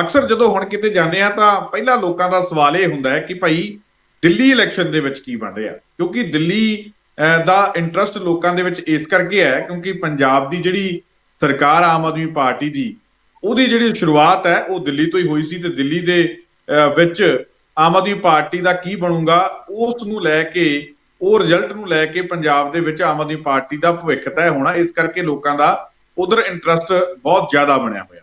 ਅਕਸਰ ਜਦੋਂ ਹੁਣ ਕਿਤੇ ਜਾਂਦੇ ਆ ਤਾਂ ਪਹਿਲਾਂ ਲੋਕਾਂ ਦਾ ਸਵਾਲ ਇਹ ਹੁੰਦਾ ਹੈ ਕਿ ਭਾਈ ਦਿੱਲੀ ਇਲੈਕਸ਼ਨ ਦੇ ਵਿੱਚ ਕੀ ਬਣ ਰਿਹਾ? ਕਿਉਂਕਿ ਦਿੱਲੀ ਦਾ ਇੰਟਰਸਟ ਲੋਕਾਂ ਦੇ ਵਿੱਚ ਇਸ ਕਰਕੇ ਹੈ ਕਿਉਂਕਿ ਪੰਜਾਬ ਦੀ ਜਿਹੜੀ ਸਰਕਾਰ ਆਮ ਆਦਮੀ ਪਾਰਟੀ ਦੀ, ਉਹਦੀ ਜਿਹੜੀ ਸ਼ੁਰੂਆਤ ਹੈ, ਉਹ ਦਿੱਲੀ ਤੋਂ ਹੀ ਹੋਈ ਸੀ ਤੇ ਦਿੱਲੀ ਦੇ ਵਿੱਚ ਆਮ ਆਦਮੀ ਪਾਰਟੀ ਦਾ ਕੀ ਬਣੂਗਾ, ਉਸ ਨੂੰ ਲੈ ਕੇ, ਉਹ ਰਿਜ਼ਲਟ ਨੂੰ ਲੈ ਕੇ ਪੰਜਾਬ ਦੇ ਵਿੱਚ ਆਮ ਆਦਮੀ ਪਾਰਟੀ ਦਾ ਭਵਿੱਖ ਤੈਅ ਹੋਣਾ, ਇਸ ਕਰਕੇ ਲੋਕਾਂ ਦਾ ਉਧਰ ਇੰਟਰਸਟ ਬਹੁਤ ਜ਼ਿਆਦਾ ਬਣਿਆ ਹੋਇਆ।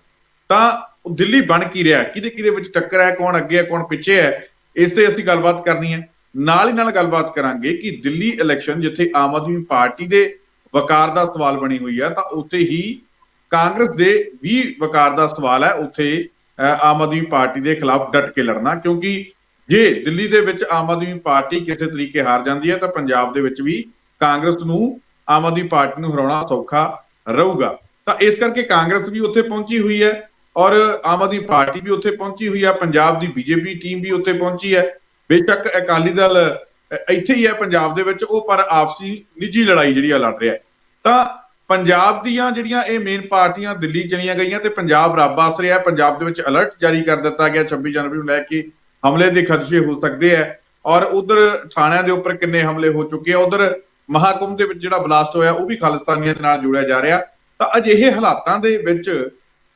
ਤਾਂ ਉਹ ਦਿੱਲੀ ਬਣ ਕੀ ਰਿਹਾ? ਕਿਹਦੇ ਕਿਹਦੇ ਵਿੱਚ ਟੱਕਰ ਹੈ? ਕੌਣ ਅੱਗੇ ਹੈ? ਕੌਣ ਪਿੱਛੇ ਹੈ? ਇਸ ਤੇ ਅਸੀਂ ਗੱਲਬਾਤ ਕਰਨੀ ਹੈ। ਨਾਲ ਹੀ ਨਾਲ ਗੱਲਬਾਤ ਕਰਾਂਗੇ ਕਿ ਦਿੱਲੀ ਇਲੈਕਸ਼ਨ ਜਿੱਥੇ ਆਮ ਆਦਮੀ ਪਾਰਟੀ ਦੇ ਵਕਾਰ ਦਾ ਸਵਾਲ ਬਣੀ ਹੋਈ ਹੈ ਤਾਂ ਉੱਥੇ ਹੀ ਕਾਂਗਰਸ ਦੇ ਵੀ ਵਕਾਰ ਦਾ ਸਵਾਲ ਹੈ ਉੱਥੇ ਅਹ, ਆਮ ਆਦਮੀ ਪਾਰਟੀ ਦੇ ਖਿਲਾਫ ਡਟ ਕੇ ਲੜਨਾ। ਕਿਉਂਕਿ ਜੇ ਦਿੱਲੀ ਦੇ ਵਿੱਚ ਆਮ ਆਦਮੀ ਪਾਰਟੀ ਕਿਸੇ ਤਰੀਕੇ ਹਾਰ ਜਾਂਦੀ ਹੈ ਤਾਂ ਪੰਜਾਬ ਦੇ ਵਿੱਚ ਵੀ ਕਾਂਗਰਸ ਨੂੰ ਆਮ ਆਦਮੀ ਪਾਰਟੀ ਨੂੰ ਹਰਾਉਣਾ ਸੌਖਾ ਰਹੂਗਾ। ਤਾਂ ਇਸ ਕਰਕੇ ਕਾਂਗਰਸ ਵੀ ਉੱਥੇ ਪਹੁੰਚੀ ਹੋਈ ਹੈ। ਔਰ ਆਮ ਆਦਮੀ ਪਾਰਟੀ ਵੀ ਉੱਥੇ ਪਹੁੰਚੀ ਹੋਈ ਹੈ ਪੰਜਾਬ ਦੀ ਬੀਜੇਪੀ ਟੀਮ ਵੀ ਉੱਥੇ ਪਹੁੰਚੀ ਹੈ। ਬੇਸ਼ੱਕ ਅਕਾਲੀ ਦਲ ਇੱਥੇ ਹੀ ਹੈ ਪੰਜਾਬ ਦੇ ਵਿੱਚ, ਉਹ ਪਰ ਆਪਸੀ ਨਿੱਜੀ ਲੜਾਈ ਜਿਹੜੀ ਆ ਲੜ ਰਿਹਾ ਹੈ। ਤਾਂ ਪੰਜਾਬ ਦੀਆਂ ਜਿਹੜੀਆਂ ਇਹ ਮੇਨ ਪਾਰਟੀਆਂ ਦਿੱਲੀ ਚਲੀਆਂ ਗਈਆਂ ਤੇ ਪੰਜਾਬ ਰੱਬ ਆਸ ਰਿਹਾ ਪੰਜਾਬ ਦੇ ਵਿੱਚ ਅਲਰਟ ਜਾਰੀ ਕਰ ਦਿੱਤਾ ਗਿਆ 26 ਜਨਵਰੀ ਨੂੰ ਲੈ ਕੇ ਹਮਲੇ ਦੇ ਖਦਸ਼ੇ ਹੋ ਸਕਦੇ ਆ ਔਰ ਉਧਰ ਥਾਣਿਆਂ ਦੇ ਉੱਪਰ ਕਿੰਨੇ ਹਮਲੇ ਹੋ ਚੁੱਕੇ ਆ। ਉਧਰ ਮਹਾਕੁੰਭ ਦੇ ਵਿੱਚ ਜਿਹੜਾ ਬਲਾਸਟ ਹੋਇਆ, ਉਹ ਵੀ ਖਾਲਿਸਤਾਨੀਆਂ ਦੇ ਨਾਲ ਜੁੜਿਆ ਜਾ ਰਿਹਾ। ਤਾਂ ਅਜਿਹੇ ਹਾਲਾਤਾਂ ਦੇ ਵਿੱਚ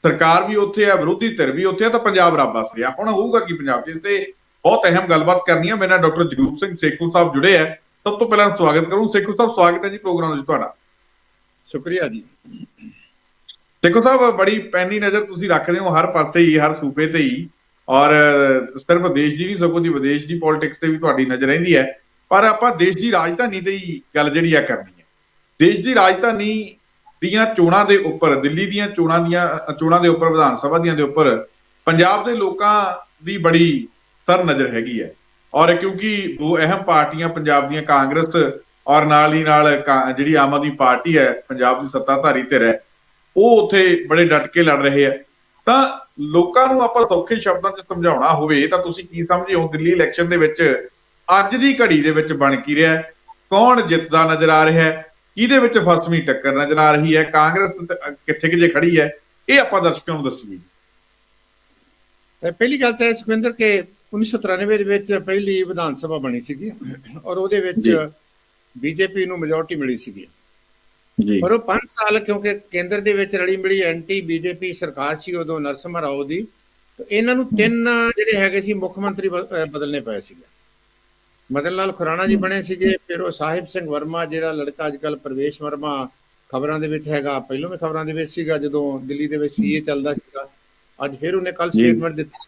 ਸਰਕਾਰ ਵੀ ਉੱਥੇ ਹੈ ਵਿਰੋਧੀ ਧਿਰ ਵੀ ਉੱਥੇ ਹੈ ਤਾਂ ਪੰਜਾਬ ਰੱਬ ਰਿਹਾ ਹੁਣ ਹੋਊਗਾ ਕੀ ਪੰਜਾਬ ਇਸ ਤੇ ਬਹੁਤ ਅਹਿਮ ਗੱਲਬਾਤ ਕਰਨੀ ਹੈ। ਮੇਰੇ ਨਾਲ ਡਾਕਟਰ ਜਗਰੂਪ ਸਿੰਘ ਸੇਖੂ ਸਾਹਿਬ ਜੁੜੇ ਹੈ। ਸਭ ਤੋਂ ਪਹਿਲਾਂ ਸਵਾਗਤ ਕਰੂੰ। ਸੇਖੂ ਸਾਹਿਬ ਸਵਾਗਤ ਹੈ ਜੀ ਪ੍ਰੋਗਰਾਮ ਵਿੱਚ ਤੁਹਾਡਾ। ਸ਼ੁਕਰੀਆ ਜੀ। ਦੇਖੋ ਸਾਹਿਬ ਬੜੀ ਪੈਣੀ ਨਜ਼ਰ ਤੁਸੀਂ ਰੱਖਦੇ ਹੋ ਹਰ ਪਾਸੇ ਹੀ ਹਰ ਸੂਬੇ ਤੇ ਹੀ। ਔਰ ਸਿਰਫ ਦੇਸ਼ ਦੀ ਨਹੀਂ ਸਗੋਂ ਦੀ ਵਿਦੇਸ਼ ਦੀ ਪੋਲਿਟਿਕਸ ਤੇ ਵੀ ਤੁਹਾਡੀ ਨਜ਼ਰ ਰਹਿੰਦੀ ਹੈ। ਪਰ ਆਪਾਂ ਦੇਸ਼ ਦੀ ਰਾਜਧਾਨੀ ਤੇ ਹੀ ਗੱਲ ਜਿਹੜੀ ਆ ਕਰਨੀ ਹੈ। ਦੇਸ਼ ਦੀ ਰਾਜਧਾਨੀ ਦੀਆਂ ਚੋਣਾਂ ਦੇ ਉੱਪਰ, ਦਿੱਲੀ ਦੀਆਂ ਚੋਣਾਂ ਦੀਆਂ ਚੋਣਾਂ ਦੇ ਉੱਪਰ, ਵਿਧਾਨ ਸਭਾ ਦੀਆਂ ਦੇ ਉੱਪਰ, ਪੰਜਾਬ ਦੇ ਲੋਕਾਂ ਦੀ ਬੜੀ ਸਰ ਨਜ਼ਰ ਹੈਗੀ ਹੈ। ਔਰ ਕਿਉਂਕਿ ਦੋ ਅਹਿਮ ਪਾਰਟੀਆਂ, ਪੰਜਾਬ ਦੀਆਂ ਕਾਂਗਰਸ ਔਰ ਨਾਲ ਹੀ ਨਾਲ ਕਾ- ਜਿਹੜੀ ਆਮ ਆਦਮੀ ਪਾਰਟੀ ਹੈ, ਪੰਜਾਬ ਦੀ ਸੱਤਾਧਾਰੀ ਧਿਰ ਹੈ, ਉਹ ਉੱਥੇ ਬੜੇ ਡਟ ਕੇ ਲੜ ਰਹੇ ਆ ਤਾਂ ਲੋਕਾਂ ਨੂੰ ਆਪਾਂ ਸੌਖੇ ਸ਼ਬਦਾਂ 'ਚ ਸਮਝਾਉਣਾ ਹੋਵੇ, ਤਾਂ ਤੁਸੀਂ ਕੀ ਸਮਝਦੇ ਹੋ? ਦਿੱਲੀ ਇਲੈਕਸ਼ਨ ਦੇ ਵਿੱਚ ਅੱਜ ਦੀ ਘੜੀ ਦੇ ਵਿੱਚ ਬਣ ਕੀ ਰਿਹਾ ਕੌਣ ਜਿੱਤਦਾ ਨਜ਼ਰ ਆ ਰਿਹਾ ਹੈ? ਕਿਹਦੇ ਵਿੱਚ ਫਸਵੀਂ ਟੱਕਰ ਨਜ਼ਰ ਆ ਰਹੀ ਹੈ? ਕਾਂਗਰਸ ਕਿੱਥੇ ਕਿਤੇ ਖੜੀ ਹੈ? ਇਹ ਆਪਾਂ ਦਰਸ਼ਕਾਂ ਨੂੰ ਦੱਸੀਏ। ਪਹਿਲੀ ਗੱਲ ਤਾਂ ਸੁਖਵਿੰਦਰ ਕਿ 1993 ਦੇ ਵਿੱਚ ਪਹਿਲੀ ਵਿਧਾਨ ਸਭਾ ਬਣੀ ਸੀਗੀ ਔਰ ਉਹਦੇ ਵਿੱਚ। ਬੀਜੇਪੀ ਨੂੰ ਮੈਜੋਰਟੀ ਮਿਲੀ ਸੀਗੀ। ਜੀ। ਪਰ ਉਹ 5 ਸਾਲ ਕਿਉਂਕਿ ਕੇਂਦਰ ਦੇ ਵਿੱਚ ਰਲੀ ਮਿਲੀ ਐਂਟੀ ਬੀਜੇਪੀ ਸਰਕਾਰ ਸੀ ਉਦੋਂ ਨਰਸਿਮਹਾ ਰਾਓ ਦੀ ਤੇ ਇਹਨਾਂ ਨੂੰ ਤਿੰਨ ਜਿਹੜੇ ਹੈਗੇ ਸੀ ਮੁੱਖ ਮੰਤਰੀ ਬਦਲਨੇ ਪਏ ਸੀਗੇ। ਮਦਨ ਲਾਲ ਖੁਰਾਣਾ ਜੀ ਬਣੇ ਸੀਗੇ ਫਿਰ ਉਹ ਸਾਹਿਬ ਸਿੰਘ ਵਰਮਾ ਜਿਹੜਾ ਲੜਕਾ ਅੱਜਕੱਲ ਪ੍ਰਵੇਸ਼ ਵਰਮਾ ਖਬਰਾਂ ਦੇ ਵਿੱਚ ਹੈਗਾ ਪਹਿਲਾਂ ਵੀ ਖਬਰਾਂ ਦੇ ਵਿੱਚ ਸੀਗਾ ਜਦੋਂ ਦਿੱਲੀ ਦੇ ਵਿੱਚ ਸੀਏ ਚੱਲਦਾ ਸੀਗਾ ਅੱਜ ਫਿਰ ਉਹਨੇ ਕੱਲ। ਸਟੇਟਮੈਂਟ ਦਿੱਤੀ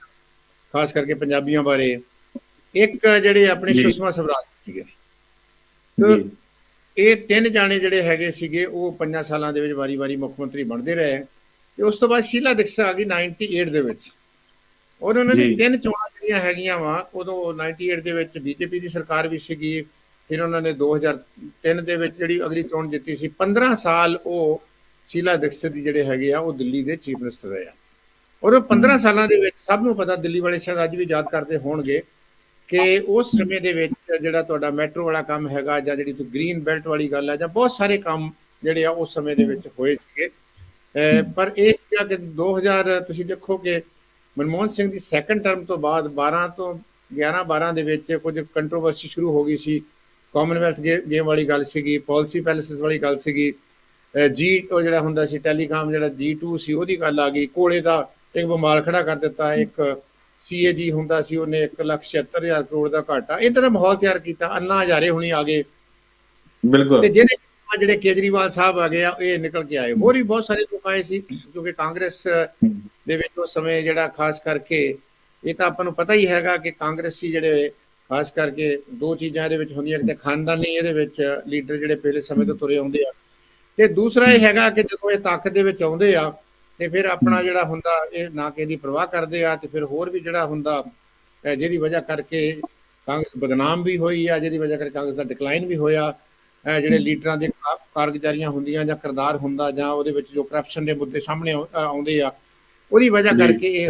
ਖਾਸ ਕਰਕੇ ਪੰਜਾਬੀਆਂ ਬਾਰੇ। ਇੱਕ ਜਿਹੜੇ ਆਪਣੇ। ਸੁਸ਼ਮਾ ਸਵਰਾਜ ਸੀਗੇ। ਇਹ ਤਿੰਨ ਜਾਣੇ ਜਿਹੜੇ ਹੈਗੇ ਸੀਗੇ ਉਹ ਪੰਜਾਂ ਸਾਲਾਂ ਦੇ ਵਿੱਚ ਵਾਰੀ-ਵਾਰੀ ਮੁੱਖ ਮੰਤਰੀ ਬਣਦੇ ਰਹੇ। ਤੇ ਉਸ ਤੋਂ ਬਾਅਦ ਸ਼ੀਲਾ ਦੀਕਸ਼ਤ ਆ ਗਈ 98 ਦੇ ਵਿੱਚ। ਔਰ ਉਹਨਾਂ। ਦੀ ਤਿੰਨ ਚੋਣਾਂ ਜਿਹੜੀਆਂ ਹੈਗੀਆਂ ਵਾ ਉਦੋਂ 98 ਦੇ ਵਿੱਚ ਬੀਜੇਪੀ ਦੀ ਸਰਕਾਰ ਵੀ ਸੀਗੀ ਫਿਰ ਉਹਨਾਂ ਨੇ 2003 ਦੇ ਵਿੱਚ ਜਿਹੜੀ ਅਗਲੀ ਚੋਣ ਜਿੱਤੀ ਸੀ 15 ਸਾਲ ਉਹ ਸ਼ੀਲਾ ਦੀਕਸ਼ਤ ਦੀ ਜਿਹੜੇ ਹੈਗੇ ਆ ਉਹ ਦਿੱਲੀ ਦੇ ਚੀਫ ਮਿਨਿਸਟਰ ਰਹੇ ਆ। ਔਰ ਉਹ 15 ਸਾਲਾਂ ਦੇ ਵਿੱਚ ਸਭ ਨੂੰ ਪਤਾ ਦਿੱਲੀ ਵਾਲੇ ਸ਼ਾਇਦ ਅੱਜ ਵੀ ਯਾਦ ਕਰਦੇ ਹੋਣਗੇ ਕਿ ਉਸ ਸਮੇਂ ਦੇ ਵਿੱਚ ਜਿਹੜਾ ਤੁਹਾਡਾ ਮੈਟਰੋ ਵਾਲਾ ਕੰਮ ਹੈਗਾ ਜਾਂ ਜਿਹੜੀ ਤੂੰ ਗ੍ਰੀਨ ਬੈਲਟ ਵਾਲੀ ਗੱਲ ਹੈ ਜਾਂ ਬਹੁਤ ਸਾਰੇ ਕੰਮ ਜਿਹੜੇ ਆ ਉਸ ਸਮੇਂ ਦੇ ਵਿੱਚ ਹੋਏ ਸੀਗੇ। ਪਰ ਇਹ ਸੀਗਾ ਕਿ 2000 ਤੁਸੀਂ ਦੇਖੋ ਕਿ ਮਨਮੋਹਨ ਸਿੰਘ ਦੀ ਸੈਕੰਡ ਟਰਮ ਤੋਂ ਬਾਅਦ 12 ਤੋਂ 11 12 ਦੇ ਵਿੱਚ ਕੁਝ ਕੰਟਰੋਵਰਸੀ ਸ਼ੁਰੂ ਹੋ ਗਈ ਸੀ। ਕਾਮਨਵੈਲਥ ਗੇਮ ਵਾਲੀ ਗੱਲ ਸੀਗੀ ਪਾਲਿਸੀ ਪੈਲੇਸਿਸ ਵਾਲੀ ਗੱਲ ਸੀਗੀ। ਜੀ ਉਹ ਜਿਹੜਾ ਹੁੰਦਾ ਸੀ ਟੈਲੀਕਾਮ ਜਿਹੜਾ G2 ਸੀ ਉਹਦੀ ਗੱਲ ਆ ਗਈ। ਕੋਲੇ ਦਾ ਇੱਕ ਬਮਾਲ ਖੜਾ ਕਰ ਦਿੱਤਾ ਇੱਕ ਸੀਏਜੀ ਹੁੰਦਾ ਸੀ ਉਹਨੇ 176000 ਕਰੋੜ ਦਾ ਘਾਟਾ। ਇਦਾਂ ਦਾ ਮਾਹੌਲ ਤਿਆਰ ਕੀਤਾ ਅੰਨਾ ਹਜ਼ਾਰੇ ਹੁਣੀ ਆ ਗਏ। ਬਿਲਕੁਲ। ਤੇ ਜਿਹੜੇ ਜਿਹੜੇ ਕੇਜਰੀਵਾਲ ਸਾਹਿਬ ਆ ਗਏ ਆ ਇਹ ਨਿਕਲ ਕੇ ਆਏ। ਹੋਰ ਵੀ ਬਹੁਤ ਸਾਰੇ ਲੋਕ ਆਏ ਸੀ ਕਿਉਂਕਿ ਕਾਂਗਰਸ ਦੇ ਵਿੱਚ ਉਸ ਸਮੇਂ ਜਿਹੜਾ ਖਾਸ ਕਰਕੇ ਇਹ ਤਾਂ ਆਪਾਂ ਨੂੰ ਪਤਾ ਹੀ ਹੈਗਾ ਕਿ ਕਾਂਗਰਸੀ ਜਿਹੜੇ ਖਾਸ ਕਰਕੇ ਦੋ ਚੀਜ਼ਾਂ ਇਹਦੇ ਵਿੱਚ ਹੁੰਦੀਆਂ ਕਿ ਖਾਨਦਾਨੀ ਇਹਦੇ ਵਿੱਚ ਲੀਡਰ ਜਿਹੜੇ ਪਹਿਲੇ ਸਮੇਂ ਤੋਂ ਤੁਰੇ ਆਉਂਦੇ ਆ। ਤੇ ਦੂਸਰਾ ਇਹ ਹੈਗਾ ਕਿ ਜਦੋਂ ਇਹ ਤਾਕਤ ਦੇ ਵਿੱਚ ਆਉਂਦੇ ਆ ਤੇ ਫਿਰ ਆਪਣਾ ਜਿਹੜਾ ਹੁੰਦਾ ਇਹ ਨਾ ਕਿਸੇ ਦੀ ਪਰਵਾਹ ਕਰਦੇ ਆ ਤੇ ਫਿਰ ਹੋਰ ਵੀ ਜਿਹੜਾ ਹੁੰਦਾ ਜਿਹਦੀ ਵਜ੍ਹਾ ਕਰਕੇ ਕਾਂਗਰਸ ਬਦਨਾਮ ਵੀ ਹੋਈ ਆ ਜਿਹਦੀ ਵਜ੍ਹਾ ਕਰਕੇ ਕਾਂਗਰਸ ਦਾ ਡਿਕਲਾਈਨ ਵੀ ਹੋਇਆ ਜਿਹੜੇ ਲੀਡਰਾਂ ਦੇ ਕਾ- ਕਾਰਗੁਜ਼ਾਰੀਆਂ ਹੁੰਦੀਆਂ ਜਾਂ ਕਿਰਦਾਰ ਹੁੰਦਾ ਜਾਂ ਉਹਦੇ ਵਿੱਚ ਜੋ ਕਰਪਸ਼ਨ ਦੇ ਮੁੱਦੇ ਸਾਹਮਣੇ ਆਉਂਦੇ ਆ ਉਹਦੀ ਵਜ੍ਹਾ। ਕਰਕੇ ਇਹ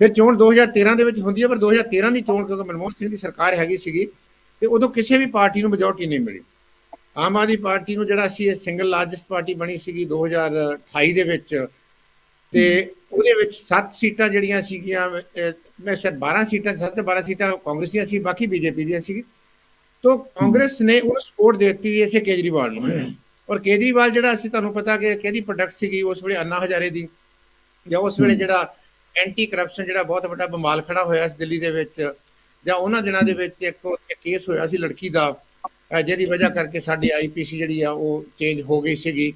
ਫਿਰ ਚੋਣ 2013 ਦੇ ਵਿੱਚ ਹੁੰਦੀ ਹੈ ਪਰ 2013 ਦੀ ਚੋਣ ਕਿਉਂਕਿ ਮਨਮੋਹਨ ਸਿੰਘ ਦੀ ਸਰਕਾਰ ਹੈਗੀ ਸੀਗੀ ਤੇ ਉਦੋਂ ਕਿਸੇ ਵੀ ਪਾਰਟੀ ਨੂੰ ਮੈਜੋਰਟੀ ਨਹੀਂ ਮਿਲੀ। ਆਮ ਆਦਮੀ ਪਾਰਟੀ ਨੂੰ ਜਿਹੜਾ ਸੀ ਇਹ ਸਿੰਗਲ ਲਾਰਜੈਸਟ ਪਾਰਟੀ ਬਣੀ ਸੀਗੀ 2028 ਦੇ ਵਿੱਚ ਤੇ ਉਹਦੇ ਵਿੱਚ 7 ਸੀਟਾਂ ਜਿਹੜੀਆਂ ਸੀਗੀਆਂ ਮੈਂ ਸ਼ਾਇਦ 12 ਸੀਟਾਂ 7 ਤੇ 12 ਸੀਟਾਂ ਕਾਂਗਰਸ ਦੀਆਂ ਸੀ ਬਾਕੀ ਬੀਜੇਪੀ ਦੀਆਂ ਸੀ ਤੋਂ ਕਾਂਗਰਸ ਨੇ ਉਹਨੂੰ ਸਪੋਰਟ ਦਿੱਤੀ ਇਸੇ ਕੇਜਰੀਵਾਲ ਨੂੰ। ਔਰ ਕੇਜਰੀਵਾਲ ਜਿਹੜਾ ਅਸੀਂ ਤੁਹਾਨੂੰ ਪਤਾ ਕਿ ਕਿਹਦੀ ਪ੍ਰੋਡਕਟ ਸੀਗੀ ਉਸ ਵੇਲੇ ਅੰਨਾ ਹਜ਼ਾਰੇ ਦੀ। ਜਾਂ ਉਸ ਵੇਲੇ ਜਿਹੜਾ ਐਂਟੀ ਕਰਪਸ਼ਨ ਜਿਹੜਾ ਬਹੁਤ ਵੱਡਾ ਬੰਬਾਲ ਖੜਾ ਹੋਇਆ ਸੀ ਦਿੱਲੀ ਦੇ ਵਿੱਚ ਜਾਂ ਉਹਨਾਂ ਦਿਨਾਂ ਦੇ ਵਿੱਚ ਇੱਕ ਕੇਸ ਹੋਇਆ ਸੀ ਲੜਕੀ ਦਾ ਜਿਹਦੀ ਵਜ੍ਹਾ ਕਰਕੇ ਸਾਡੀ ਆਈਪੀਸੀ ਜਿਹੜੀ ਆ ਉਹ ਚੇਂਜ ਹੋ ਗਈ ਸੀਗੀ।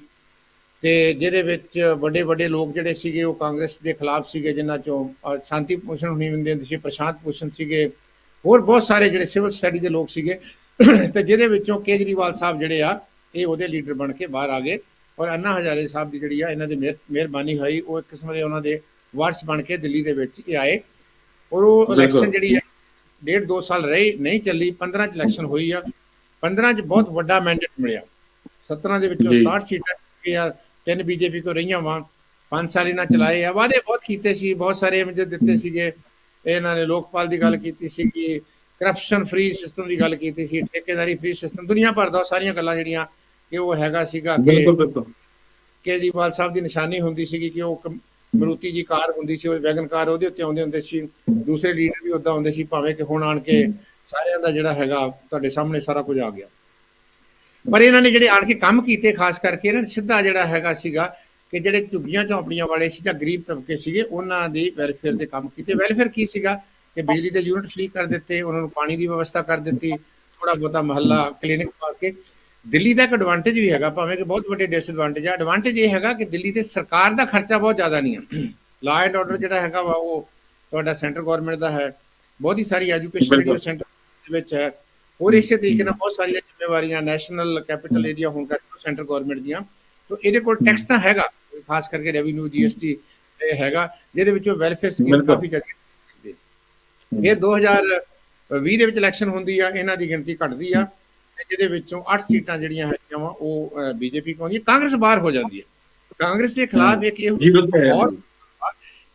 ਤੇ ਜਿਹਦੇ ਵਿੱਚ ਵੱਡੇ ਵੱਡੇ ਲੋਕ ਜਿਹੜੇ ਸੀਗੇ ਉਹ ਕਾਂਗਰਸ ਦੇ ਖਿਲਾਫ ਸੀਗੇ ਜਿਨ੍ਹਾਂ ਚੋਂ ਸ਼ਾਂਤੀ ਭੂਸ਼ਣ ਹੁਣੀ ਹੁੰਦੇ ਸੀ ਪ੍ਰਸ਼ਾਂਤ ਭੂਸ਼ਣ ਸੀਗੇ ਹੋਰ ਬਹੁਤ ਸਾਰੇ ਜਿਹੜੇ ਸਿਵਲ ਸੋਸਾਇਟੀ ਦੇ ਲੋਕ ਸੀਗੇ। ਤੇ ਜਿਹਦੇ ਵਿੱਚੋਂ ਕੇਜਰੀਵਾਲ ਸਾਹਿਬ ਜਿਹੜੇ ਆ ਇਹ ਉਹਦੇ ਲੀਡਰ ਬਣ ਕੇ ਬਾਹਰ ਆ ਗਏ। ਔਰ ਅੰਨਾ ਹਜ਼ਾਰੇ ਸਾਹਿਬ ਦੀ ਜਿਹੜੀ ਆ ਇਹਨਾਂ ਦੀ ਮਿਹਰ- ਮਿਹਰਬਾਨੀ ਹੋਈ ਉਹ ਇੱਕ ਕਿਸਮ ਦੇ ਉਹਨਾਂ ਦੇ ਵਾਰਸ ਬਣ ਕੇ ਦਿੱਲੀ ਦੇ ਵਿੱਚ ਇਹ ਆਏ। ਔਰ ਉਹ। ਇਲੈਕਸ਼ਨ ਜਿਹੜੀ ਆ ਡੇਢ ਦੋ ਸਾਲ ਰਹੀ ਨਹੀਂ ਚੱਲੀ 15 ਚ ਇਲੈਕਸ਼ਨ ਹੋਈ ਆ। 15 ਚ ਬਹੁਤ ਵੱਡਾ ਮੈਂਡੇਟ ਮਿਲਿਆ। 17 ਦੇ ਵਿੱਚੋਂ ਜੀ। 67 ਸੀਟਾਂ ਸੀਗੀਆਂ ਤਿੰਨ ਬੀਜੇਪੀ ਕੋ ਰਹੀਆਂ ਵਾਂ ਪੰਜ ਸਾਲ ਇਹਨਾਂ ਚਲਾਏ ਆ। ਵਾਅਦੇ ਬਹੁਤ ਕੀਤੇ ਸੀ ਬਹੁਤ ਸਾਰੇ ਇਮੇਜ ਦਿੱਤੇ ਸੀਗੇ। ਇਹਨਾਂ ਨੇ ਲੋਕਪਾਲ ਦੀ ਗੱਲ ਕੀਤੀ ਸੀਗੀ ਕਰਪਸ਼ਨ ਫ੍ਰੀ ਸਿਸਟਮ ਦੀ ਗੱਲ ਕੀਤੀ ਸੀ ਠੇਕੇਦਾਰੀ ਫ੍ਰੀ ਸਿਸਟਮ ਦੁਨੀਆ ਭਰ ਦਾ ਸਾਰੀਆਂ ਗੱਲਾਂ ਜਿਹੜੀਆਂ ਕਿ ਉਹ ਹੈਗਾ ਸੀਗਾ ਕਿ ਬਿਲਕੁਲ ਬਿਲਕੁਲ। ਕੇਜਰੀਵਾਲ ਸਾਹਿਬ ਦੀ ਨਿਸ਼ਾਨੀ ਹੁੰਦੀ ਸੀਗੀ ਕਿ ਉਹ ਮਰੂਤੀ ਜੀ ਕਾਰ ਹੁੰਦੀ ਸੀ ਉਹ ਵੈਗਨ ਕਾਰ ਉਹਦੇ ਉੱਤੇ ਆਉਂਦੇ ਹੁੰਦੇ ਸੀ। ਦੂਸਰੇ ਲੀਡਰ ਵੀ ਉਦਾਂ ਹੁੰਦੇ ਸੀ ਭਾਵੇਂ ਕਿ ਹੁਣ ਆਣ ਕੇ ਸਾਰਿਆਂ ਦਾ ਜਿਹੜਾ ਹੈਗਾ ਤੁਹਾਡੇ ਸਾਹਮਣੇ ਸਾਰਾ ਕੁਝ ਆ ਗਿਆ। ਪਰ ਇਹਨਾਂ ਨੇ ਜਿਹੜੇ ਆਣ ਕੇ ਕੰਮ ਕੀਤੇ ਖਾਸ ਕਰਕੇ ਇਹਨਾਂ ਨੇ ਸਿੱਧਾ ਜਿਹੜਾ ਹੈਗਾ ਸੀਗਾ ਕਿ ਜਿਹੜੇ ਝੁੱਗੀਆਂ ਝੌਂਪੜੀਆਂ ਵਾਲੇ ਸੀ ਜਾਂ ਗਰੀਬ ਤਬਕੇ ਸੀਗੇ ਉਹਨਾਂ ਦੀ ਵੈਲਫੇਅਰ ਦੇ ਕੰਮ ਕੀਤੇ। ਵੈਲਫੇਅਰ ਕੀ ਸੀਗਾ? ਕਿ ਬਿਜਲੀ ਦੇ ਯੂਨਿਟ ਫ੍ਰੀ ਕਰ ਦਿੱਤੇ ਉਹਨਾਂ ਨੂੰ ਪਾਣੀ ਦੀ ਵਿਵਸਥਾ ਕਰ ਦਿੱਤੀ ਥੋੜਾ ਬਹੁਤਾ ਮਹੱਲਾ ਕਲੀਨਿਕ ਪਾ ਕੇ। ਦਿੱਲੀ ਦਾ ਇੱਕ ਐਡਵਾਂਟੇਜ ਵੀ ਹੈਗਾ ਭਾਵੇਂ ਕਿ ਬਹੁਤ ਵੱਡੇ ਡਿਸਐਡਵਾਂਟੇਜ ਆ। ਐਡਵਾਂਟੇਜ ਇਹ ਹੈਗਾ ਕਿ ਦਿੱਲੀ ਤੇ ਸਰਕਾਰ ਦਾ ਖਰਚਾ ਬਹੁਤ ਜ਼ਿਆਦਾ ਨਹੀਂ ਹੈ ਲਾ ਐਂਡ ਆਰਡਰ ਜਿਹੜਾ ਹੈਗਾ ਵਾ ਉਹ ਤੁਹਾਡਾ ਸੈਂਟਰ ਗਵਰਨਮੈਂਟ ਦਾ ਹੈ। ਬਹੁਤ ਹੀ ਸਾਰੀ ਐਜੂਕੇਸ਼ਨ ਜਿਹੜੀ ਸੈਂਟਰ ਦੇ ਵਿੱਚ ਹੈ। ਹੋਰ ਇਸੇ ਤਰੀਕੇ ਨਾਲ ਬਹੁਤ ਸਾਰੀਆਂ ਜ਼ਿੰਮੇਵਾਰੀਆਂ ਨੈਸ਼ਨਲ ਕੈਪੀਟਲ ਏਰੀਆ ਹੋਣ ਕਰਕੇ ਸੈਂਟਰ ਗਵਰਨਮੈਂਟ ਦੀਆਂ। ਤੋਂ ਇਹਦੇ ਕੋਲ ਟੈਕਸ ਤਾਂ ਹੈਗਾ ਖਾਸ ਕਰਕੇ ਰੈਵਨਿਊ ਜੀਐਸਟੀ ਹੈਗਾ ਜਿਹਦੇ ਵਿੱਚੋਂ ਵੈਲਫੇਅਰ ਸਕੀਮ। ਕਾਫੀ ਜ਼ਿਆਦਾ ਇਹ 2020 ਦੇ ਵਿੱਚ ਇਲੈਕਸ਼ਨ ਹੁੰਦੀ ਆ ਇਹਨਾਂ ਦੀ ਗਿਣਤੀ ਘਟਦੀ ਆ। ਜਿਹਦੇ ਵਿੱਚੋਂ 8 ਸੀਟਾਂ ਜਿਹੜੀਆਂ ਹੈਗੀਆਂ ਵਾ ਉਹ ਬੀਜੇਪੀ ਕੋਲ ਆਉਂਦੀ ਕਾਂਗਰਸ ਬਾਹਰ ਹੋ ਜਾਂਦੀ ਹੈ। ਕਾਂਗਰਸ ਦੇ ਖਿਲਾਫ ਇੱਕ ਇਹ ਔਰ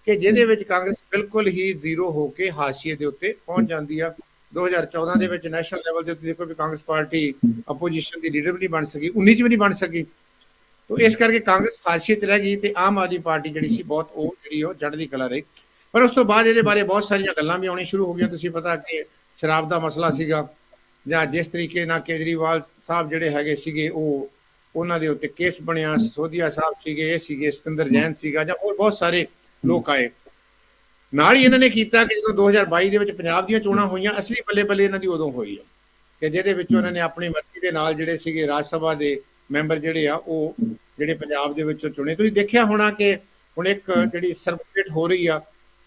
ਕਿ ਜਿਹਦੇ ਵਿੱਚ ਕਾਂਗਰਸ ਬਿਲਕੁਲ ਹੀ ਜ਼ੀਰੋ ਹੋ ਕੇ ਹਾਸ਼ੀਏ ਦੇ ਉੱਤੇ ਪਹੁੰਚ ਜਾਂਦੀ ਆ। 2014 ਦੇ ਵਿੱਚ ਨੈਸ਼ਨਲ ਲੈਵਲ ਦੇ ਉੱਤੇ ਦੇਖੋ ਵੀ ਕਾਂਗਰਸ ਪਾਰਟੀ ਆਪੋਜੀਸ਼ਨ ਦੀ ਲੀਡਰ ਵੀ ਨਹੀਂ ਬਣ ਸਕੀ 19 ਚ ਵੀ ਨਹੀਂ ਬਣ ਸਕੀ। ਤੋਂ ਇਸ ਕਰਕੇ ਕਾਂਗਰਸ ਹਾਸ਼ੀਏ ਤੇ ਰਹਿ ਗਈ ਤੇ ਆਮ ਆਦਮੀ ਪਾਰਟੀ ਜਿਹੜੀ ਸੀ ਬਹੁਤ ਉਹ ਜਿਹੜੀ ਉਹ ਚੜ੍ਹਦੀ ਕਲਾ ਰਹੀ। ਪਰ ਉਸ ਤੋਂ ਬਾਅਦ ਇਹਦੇ ਬਾਰੇ ਬਹੁਤ ਸਾਰੀਆਂ ਗੱਲਾਂ ਵੀ ਆਉਣੀ ਸ਼ੁਰੂ ਹੋ ਗਈਆਂ। ਤੁਸੀਂ ਪਤਾ ਕਿ ਸ਼ਰਾਬ ਦਾ ਮਸਲਾ ਸੀਗਾ। ਜਾਂ ਜਿਸ ਤਰੀਕੇ ਨਾਲ ਕੇਜਰੀਵਾਲ ਸਾਹਿਬ ਜਿਹੜੇ ਹੈਗੇ ਸੀਗੇ ਉਹ ਉਹਨਾਂ ਦੇ ਉੱਤੇ ਕੇਸ ਬਣਿਆ ਸੋਧੀਆ ਸਾਹਿਬ ਸੀਗੇ ਇਹ ਸੀਗੇ ਸਤਿੰਦਰ ਜੈਨ ਸੀਗਾ ਜਾਂ ਹੋਰ ਬਹੁਤ ਸਾਰੇ ਲੋਕ ਆਏ। ਨਾਲ ਹੀ ਇਹਨਾਂ ਨੇ ਕੀਤਾ ਕਿ ਜਦੋਂ 2022 ਦੇ ਵਿੱਚ ਪੰਜਾਬ ਦੀਆਂ ਚੋਣਾਂ ਹੋਈਆਂ ਅਸਲੀ ਬੱਲੇ ਬੱਲੇ ਇਹਨਾਂ ਦੀ ਉਦੋਂ ਹੋਈ ਆ। ਕਿ ਜਿਹਦੇ ਵਿੱਚ ਉਹਨਾਂ ਨੇ ਆਪਣੀ ਮਰਜ਼ੀ ਦੇ ਨਾਲ ਜਿਹੜੇ ਸੀਗੇ ਰਾਜ ਸਭਾ ਦੇ ਮੈਂਬਰ ਜਿਹੜੇ ਆ ਉਹ ਜਿਹੜੇ ਪੰਜਾਬ ਦੇ ਵਿੱਚੋਂ ਚੁਣੇ। ਤੁਸੀਂ ਦੇਖਿਆ ਹੋਣਾ ਕਿ ਹੁਣ ਇੱਕ ਜਿਹੜੀ ਸਰਕੂਲੇਟ ਹੋ ਰਹੀ ਆ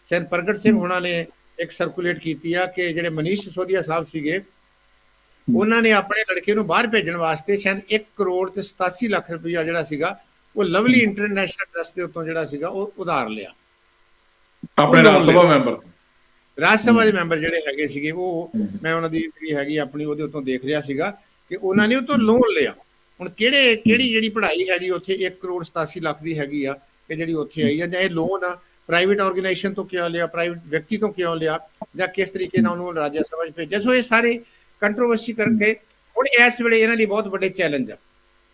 ਸੈਨ ਪ੍ਰਗਟ ਸਿੰਘ ਹੋਣਾ ਨੇ ਇੱਕ ਸਰਕੂਲੇਟ ਕੀਤੀ ਆ ਕਿ ਜਿਹੜੇ ਮਨੀਸ਼ ਸਿਸੋਦੀਆ ਸਾਹਿਬ ਸੀਗੇ ਉਹਨਾਂ ਨੇ ਆਪਣੇ ਲੜਕੇ ਨੂੰ ਬਾਹਰ ਭੇਜਣ ਵਾਸਤੇ ਸ਼ਾਇਦ 1 ਕਰੋੜ ਤੇ 87 ਲੱਖ ਰੁਪਈਆ ਜਿਹੜਾ ਸੀਗਾ ਉਹ ਲਵਲੀ ਇੰਟਰਨੈਸ਼ਨਲ ਟਰਸਟ ਦੇ ਉੱਤੋਂ ਜਿਹੜਾ ਸੀਗਾ ਉਹ ਉਧਾਰ ਲਿਆ। ਆਪਣੇ ਰਾਜ ਸਭਾ ਮੈਂਬਰ। ਰਾਜ ਸਭਾ ਦੇ ਮੈਂਬਰ ਜਿਹੜੇ ਹੈਗੇ ਸੀਗੇ ਉਹ ਮੈਂ ਉਹਨਾਂ ਦੀ ਜਿਹੜੀ ਹੈਗੀ ਆਪਣੀ ਉਹਦੇ ਉੱਤੋਂ ਦੇਖ ਰਿਹਾ ਸੀਗਾ ਕਿ ਉਹਨਾਂ ਨੇ ਉਹ ਤੋਂ ਲੋਨ ਲਿਆ। ਹੁਣ ਕਿਹੜੇ ਕਿਹੜੀ ਜਿਹੜੀ ਪੜ੍ਹਾਈ ਹੈਗੀ ਉੱਥੇ 1 ਕਰੋੜ 87 ਲੱਖ ਦੀ ਹੈਗੀ ਆ ਕਿ ਜਿਹੜੀ ਉੱਥੇ ਆਈ ਆ ਜਾਂ ਇਹ ਲੋਨ ਆ ਪ੍ਰਾਈਵੇਟ ਆਰਗੇਨਾਈਜੇਸ਼ਨ ਤੋਂ ਕਿਉਂ ਲਿਆ ਪ੍ਰਾਈਵੇਟ ਵਿਅਕਤੀ ਤੋਂ ਕਿਉਂ ਲਿਆ ਜਾਂ ਕਿਸ ਤਰੀਕੇ ਨਾਲ ਉਹਨੂੰ ਰਾਜ ਸਭਾ 'ਚ ਭੇਜਿਆ? ਸੋ ਇਹ ਸਾਰੇ ਕੰਟਰੋਵਰਸੀ ਕਰਕੇ ਹੁਣ ਇਸ ਵੇਲੇ ਇਹਨਾਂ ਲਈ ਬਹੁਤ ਵੱਡੇ ਚੈਲੰਜ ਆ।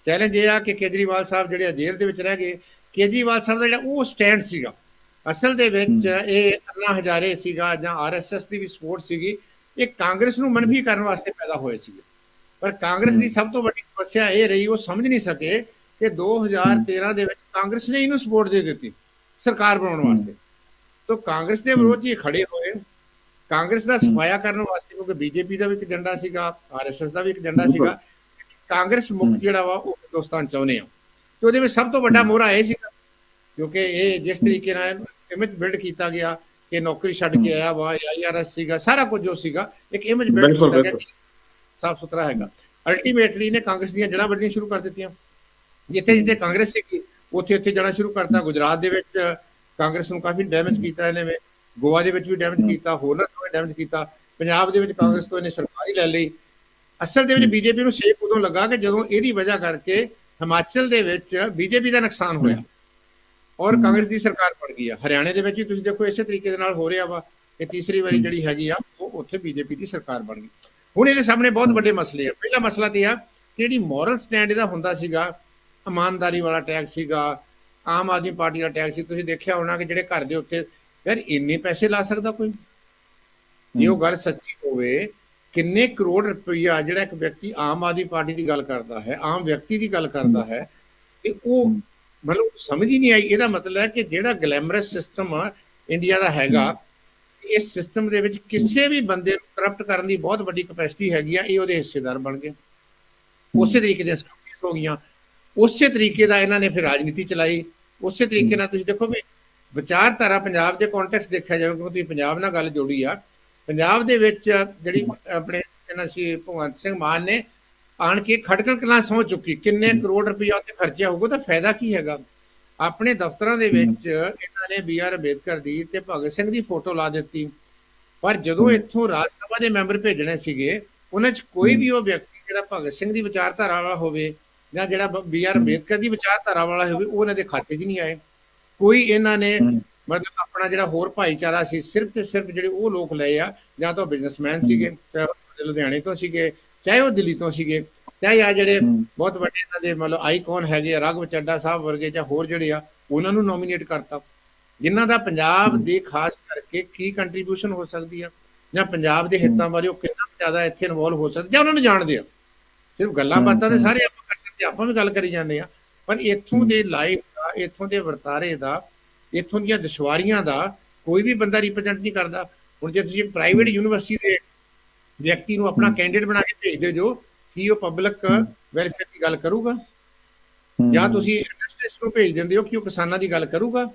ਚੈਲੰਜ ਇਹ ਆ ਕਿ ਕੇਜਰੀਵਾਲ ਸਾਹਿਬ ਜਿਹੜੇ ਜੇਲ੍ਹ ਦੇ ਵਿੱਚ ਰਹਿ ਗਏ ਕੇਜਰੀਵਾਲ ਸਾਹਿਬ ਦਾ ਜਿਹੜਾ ਉਹ ਸਟੈਂਡ ਸੀਗਾ ਅਸਲ ਦੇ ਵਿੱਚ ਇਹ ਅੰਨਾ ਹਜ਼ਾਰੇ ਸੀਗਾ ਜਾਂ ਆਰਐਸਐਸ ਦੀ ਵੀ ਸਪੋਰਟ ਸੀਗੀ ਇਹ ਕਾਂਗਰਸ ਨੂੰ ਮਨਫੀ ਕਰਨ ਵਾਸਤੇ ਪੈਦਾ ਹੋਏ ਸੀਗੇ। ਪਰ ਕਾਂਗਰਸ ਦੀ ਸਭ ਤੋਂ ਵੱਡੀ ਸਮੱਸਿਆ ਇਹ ਰਹੀ ਉਹ ਸਮਝ ਨਹੀਂ ਸਕੇ ਕਿ 2013 ਦੇ ਵਿੱਚ ਕਾਂਗਰਸ ਨੇ ਇਹਨੂੰ ਸਪੋਰਟ ਦੇ ਦਿੱਤੀ ਸਰਕਾਰ ਬਣਾਉਣ ਵਾਸਤੇ। ਤੋਂ ਕਾਂਗਰਸ ਦੇ ਵਿਰੋਧ ਖੜੇ ਹੋਏ ਕਾਂਗਰਸ ਦਾ ਸਫਾਇਆ ਕਰਨ ਵਾਸਤੇ ਕਿਉਂਕਿ ਬੀਜੇਪੀ ਦਾ ਵੀ ਇੱਕ ਏਜੰਡਾ ਸੀਗਾ ਆਰਐਸਐਸ ਦਾ ਵੀ ਇੱਕ ਏਜੰਡਾ ਸੀਗਾ ਕਾਂਗਰਸ ਮੁਕਤ ਜਿਹੜਾ ਵਾ ਉਹ ਹਿੰਦੁਸਤਾਨ ਚਾਹੁੰਦੇ ਆ। ਤੇ ਉਹਦੇ ਵਿੱਚ ਸਭ ਤੋਂ ਵੱਡਾ ਮੋਹਰਾ ਇਹ ਸੀਗਾ ਕਿਉਂਕਿ ਇਹ ਜਿਸ ਤਰੀਕੇ ਨਾਲ ਇਮੇਜ ਬਿਲਡ ਕੀਤਾ ਗਿਆ ਕਿ ਨੌਕਰੀ ਛੱਡ ਕੇ ਆਇਆ ਵਾ ਆਈਆਰਐਸ ਸੀਗਾ ਸਾਰਾ ਕੁਝ ਜੋ ਸੀਗਾ ਇੱਕ ਇਮੇਜ ਬਿਲਡ ਕੀਤਾ ਗਿਆ। ਸਾਫ਼ ਸੁਥਰਾ ਹੈਗਾ। ਅਲਟੀਮੇਟਲੀ ਨੇ ਕਾਂਗਰਸ ਦੀਆਂ ਜੜ੍ਹਾਂ ਵੱਢਣੀਆਂ ਸ਼ੁਰੂ ਕਰ ਦਿੱਤੀਆਂ। ਜਿੱਥੇ ਜਿੱਥੇ ਕਾਂਗਰਸ ਸੀਗੀ ਉੱਥੇ ਉੱਥੇ ਜਾਣਾ ਸ਼ੁਰੂ ਕਰਤਾ। ਗੁਜਰਾਤ ਦੇ ਵਿੱਚ ਕਾਂਗਰਸ ਨੂੰ ਕਾਫੀ ਡੈਮੇਜ ਕੀਤਾ ਇਹਨੇ ਗੋਆ ਦੇ ਵਿੱਚ ਵੀ ਡੈਮੇਜ ਕੀਤਾ ਵੀ ਡੈਮੇਜ ਕੀਤਾ। ਪੰਜਾਬ ਦੇ ਵਿੱਚ ਕਾਂਗਰਸ ਤੋਂ ਇਹਨੇ ਸਰਕਾਰੀ ਲੈ ਲਈ। ਅਸਲ ਦੇ ਵਿੱਚ ਬੀਜੇਪੀ ਨੂੰ ਸ਼ੇਕ ਉਦੋਂ ਲੱਗਾ ਕਿ ਜਦੋਂ ਇਹਦੀ ਵਜ੍ਹਾ ਕਰਕੇ ਹਿਮਾਚਲ ਦੇ ਵਿੱਚ ਬੀਜੇਪੀ ਦਾ ਨੁਕਸਾਨ ਹੋਇਆ। ਔਰ ਕਾਂਗਰਸ ਦੀ ਸਰਕਾਰ ਬਣ ਗਈ ਆ। ਹਰਿਆਣੇ ਦੇ ਵਿੱਚ ਵੀ ਤੁਸੀਂ ਦੇਖੋ ਇਸੇ ਤਰੀਕੇ ਦੇ ਨਾਲ ਹੋ ਰਿਹਾ ਵਾ। ਇਹ ਤੀਸਰੀ ਵਾਰੀ ਜਿਹੜੀ ਹੈਗੀ ਆ ਉਹ ਉੱਥੇ ਬੀਜੇਪੀ ਦੀ ਸਰਕਾਰ ਬਣ ਗਈ। ਹੁਣ ਇਹਦੇ ਸਾਹਮਣੇ ਬਹੁਤ ਵੱਡੇ ਮਸਲੇ ਆ। ਪਹਿਲਾ ਮਸਲਾ ਤੇ ਆ ਕਿ ਜਿਹੜੀ ਮੋਰਲ ਸਟੈਂਡ ਇਹਦਾ ਹੁੰਦਾ ਸੀਗਾ ਇਮਾਨਦਾਰੀ ਵਾਲਾ ਟੈਗ ਸੀਗਾ ਆਮ ਆਦਮੀ ਪਾਰਟੀ ਦਾ ਟੈਕਸ ਸੀ। ਤੁਸੀਂ ਦੇਖਿਆ ਹੋਣਾ ਕਿ ਜਿਹੜੇ ਘਰ ਦੇ ਉੱਤੇ ਯਾਰ ਇੰਨੇ ਪੈਸੇ ਲਾ ਸਕਦਾ ਕੋਈ? ਜੇ ਉਹ ਗੱਲ ਸੱਚੀ ਹੋਵੇ ਕਿੰਨੇ ਕਰੋੜ ਰੁਪਈਆ ਜਿਹੜਾ ਇੱਕ ਵਿਅਕਤੀ ਆਮ ਆਦਮੀ ਪਾਰਟੀ ਦੀ ਗੱਲ ਕਰਦਾ ਹੈ ਆਮ ਵਿਅਕਤੀ ਦੀ ਗੱਲ ਕਰਦਾ ਹੈ। ਤੇ ਉਹ ਮਤਲਬ ਸਮਝ ਹੀ ਨਹੀਂ ਆਈ। ਇਹਦਾ ਮਤਲਬ ਹੈ ਕਿ ਜਿਹੜਾ ਗਲੈਮਰਸ ਸਿਸਟਮ ਆ ਇੰਡੀਆ ਦਾ ਹੈਗਾ ਇਸ ਸਿਸਟਮ ਦੇ ਵਿੱਚ ਕਿਸੇ ਵੀ ਬੰਦੇ ਨੂੰ ਕਰਪਟ ਕਰਨ ਦੀ ਬਹੁਤ ਵੱਡੀ ਕਪੈਸਿਟੀ ਹੈਗੀ ਆ ਇਹ ਉਹਦੇ ਹਿੱਸੇਦਾਰ ਬਣ ਗਏ। ਉਸੇ ਤਰੀਕੇ ਦੀਆਂ ਸਕੀਮਸ ਹੋ ਗਈਆਂ। ਉਸੇ ਤਰੀਕੇ ਦਾ ਇਹਨਾਂ ਨੇ ਫਿਰ ਰਾਜਨੀਤੀ ਚਲਾਈ। ਉਸੇ ਤਰੀਕੇ ਨਾਲ ਤੁਸੀਂ ਦੇਖੋ ਵੀ ਵਿਚਾਰਧਾਰਾ ਪੰਜਾਬ ਦੇ ਕੰਟੈਕਸਟ ਦੇਖਿਆ ਜਾਵੇ ਕਿਉਂਕਿ ਤੁਸੀਂ ਪੰਜਾਬ ਨਾਲ ਗੱਲ ਜੋੜੀ ਆ ਪੰਜਾਬ ਦੇ ਵਿੱਚ ਜਿਹੜੀ ਆਪਣੇ ਇਹਨਾਂ ਸੀ ਭਗਵੰਤ ਸਿੰਘ ਮਾਨ ਨੇ ਆਣ ਕੇ ਖਟਕੜ ਕਲਾਂ ਸਹੁੰ ਚੁੱਕੀ ਕਿੰਨੇ ਕਰੋੜ ਰੁਪਈਆ ਉੱਤੇ ਖਰਚਿਆ ਹੋਊਗਾ ਤਾਂ ਫਾਇਦਾ ਕੀ ਹੈਗਾ? ਆਪਣੇ ਦਫ਼ਤਰਾਂ ਦੇ ਵਿੱਚ ਇਹਨਾਂ ਨੇ ਬੀ ਆਰ ਅੰਬੇਦਕਰ ਦੀ ਤੇ ਭਗਤ ਸਿੰਘ ਦੀ ਫੋਟੋ ਲਾ ਦਿੱਤੀ। ਪਰ ਜਦੋਂ ਇੱਥੋਂ ਰਾਜ ਸਭਾ ਦੇ ਮੈਂਬਰ ਭੇਜਣੇ ਸੀਗੇ ਉਹਨਾਂ 'ਚ ਕੋਈ ਵੀ ਉਹ ਵਿਅਕਤੀ ਜਿਹੜਾ ਭਗਤ ਸਿੰਘ ਦੀ ਵਿਚਾਰਧਾਰਾ ਵਾਲਾ ਹੋਵੇ ਜਾਂ ਜਿਹੜਾ ਬੀ ਆਰ ਅੰਬੇਦਕਰ ਦੀ ਵਿਚਾਰਧਾਰਾ ਵਾਲਾ ਹੋਵੇ ਉਹ ਉਹਨਾਂ ਦੇ ਖਾਤੇ 'ਚ ਨਹੀਂ ਆਏ। ਕੋਈ ਇਹਨਾਂ ਨੇ ਮਤਲਬ ਆਪਣਾ ਜਿਹੜਾ ਹੋਰ ਭਾਈਚਾਰਾ ਸੀ ਸਿਰਫ ਤੇ ਸਿਰਫ ਜਿਹੜੇ ਉਹ ਲੋਕ ਲਏ ਆ ਜਾਂ ਤਾਂ ਬਿਜ਼ਨਸਮੈਨ ਸੀਗੇ ਲੁਧਿਆਣੇ ਤੋਂ ਸੀਗੇ ਚਾਹੇ ਉਹ ਦਿੱਲੀ ਤੋਂ ਸੀਗੇ ਚਾਹੇ ਆ ਜਿਹੜੇ ਬਹੁਤ ਵੱਡੇ ਇਹਨਾਂ ਦੇ ਮਤਲਬ ਆਈਕਨ ਹੈਗੇ ਆ ਰਾਘਵ ਚੱਡਾ ਸਾਹਿਬ ਵਰਗੇ ਜਾਂ ਹੋਰ ਜਿਹੜੇ ਆ ਉਹਨਾਂ ਨੂੰ ਨੋਮੀਨੇਟ ਕਰਤਾ। ਜਿਨ੍ਹਾਂ ਦਾ ਪੰਜਾਬ ਦੇ ਖਾਸ ਕਰਕੇ ਕੀ ਕੰਟਰੀਬਿਊਸ਼ਨ ਹੋ ਸਕਦੀ ਆ? ਜਾਂ ਪੰਜਾਬ ਦੇ ਹਿੱਤਾਂ ਬਾਰੇ ਉਹ ਕਿੰਨਾ ਜ਼ਿਆਦਾ ਇੱਥੇ ਇਨਵੋਲਵ ਹੋ ਸਕਦੇ ਜਾਂ ਉਹਨਾਂ ਨੂੰ ਜਾਣਦੇ ਆ? ਸਿਰਫ ਗੱਲਾਂ ਬਾਤਾਂ ਤੇ ਸਾਰੇ ਆਪਾਂ ਕਰ ਸਕਦੇ ਆਪਾਂ ਵੀ ਗੱਲ ਕਰੀ ਜਾਂਦੇ ਆ। ਪਰ ਇੱਥੋਂ ਦੇ ਲਾਈਫ ਦਾ ਇੱਥੋਂ ਦੇ ਵਰਤਾਰੇ ਦਾ ਇੱਥੋਂ ਦੀਆਂ ਦੁਸ਼ਵਾਰੀਆਂ ਦਾ ਕੋਈ ਵੀ ਬੰਦਾ ਰਿਪਰੈਜ਼ੈਂਟ ਨਹੀਂ ਕਰਦਾ। ਹੁਣ ਜੇ ਤੁਸੀਂ ਪ੍ਰਾਈਵੇਟ ਯੂਨੀਵਰਸਿਟੀ ਦੇ ਵਿਅਕਤੀ ਨੂੰ ਆਪਣਾ ਕੈਂਡੀਡੇਟ ਬਣਾ ਕੇ ਭੇਜਦੇ ਜੋ ਕੀ ਉਹ ਪਬਲਿਕ ਵੈਲਫੇਅਰ ਦੀ ਗੱਲ ਕਰੂਗਾ? ਜਾਂ ਤੁਸੀਂ ਇੰਡਸਟਰੀਸ ਨੂੰ ਭੇਜ ਦਿੰਦੇ ਹੋ ਕਿ ਉਹ ਕਿਸਾਨਾਂ ਦੀ ਗੱਲ ਕਰੂਗਾ?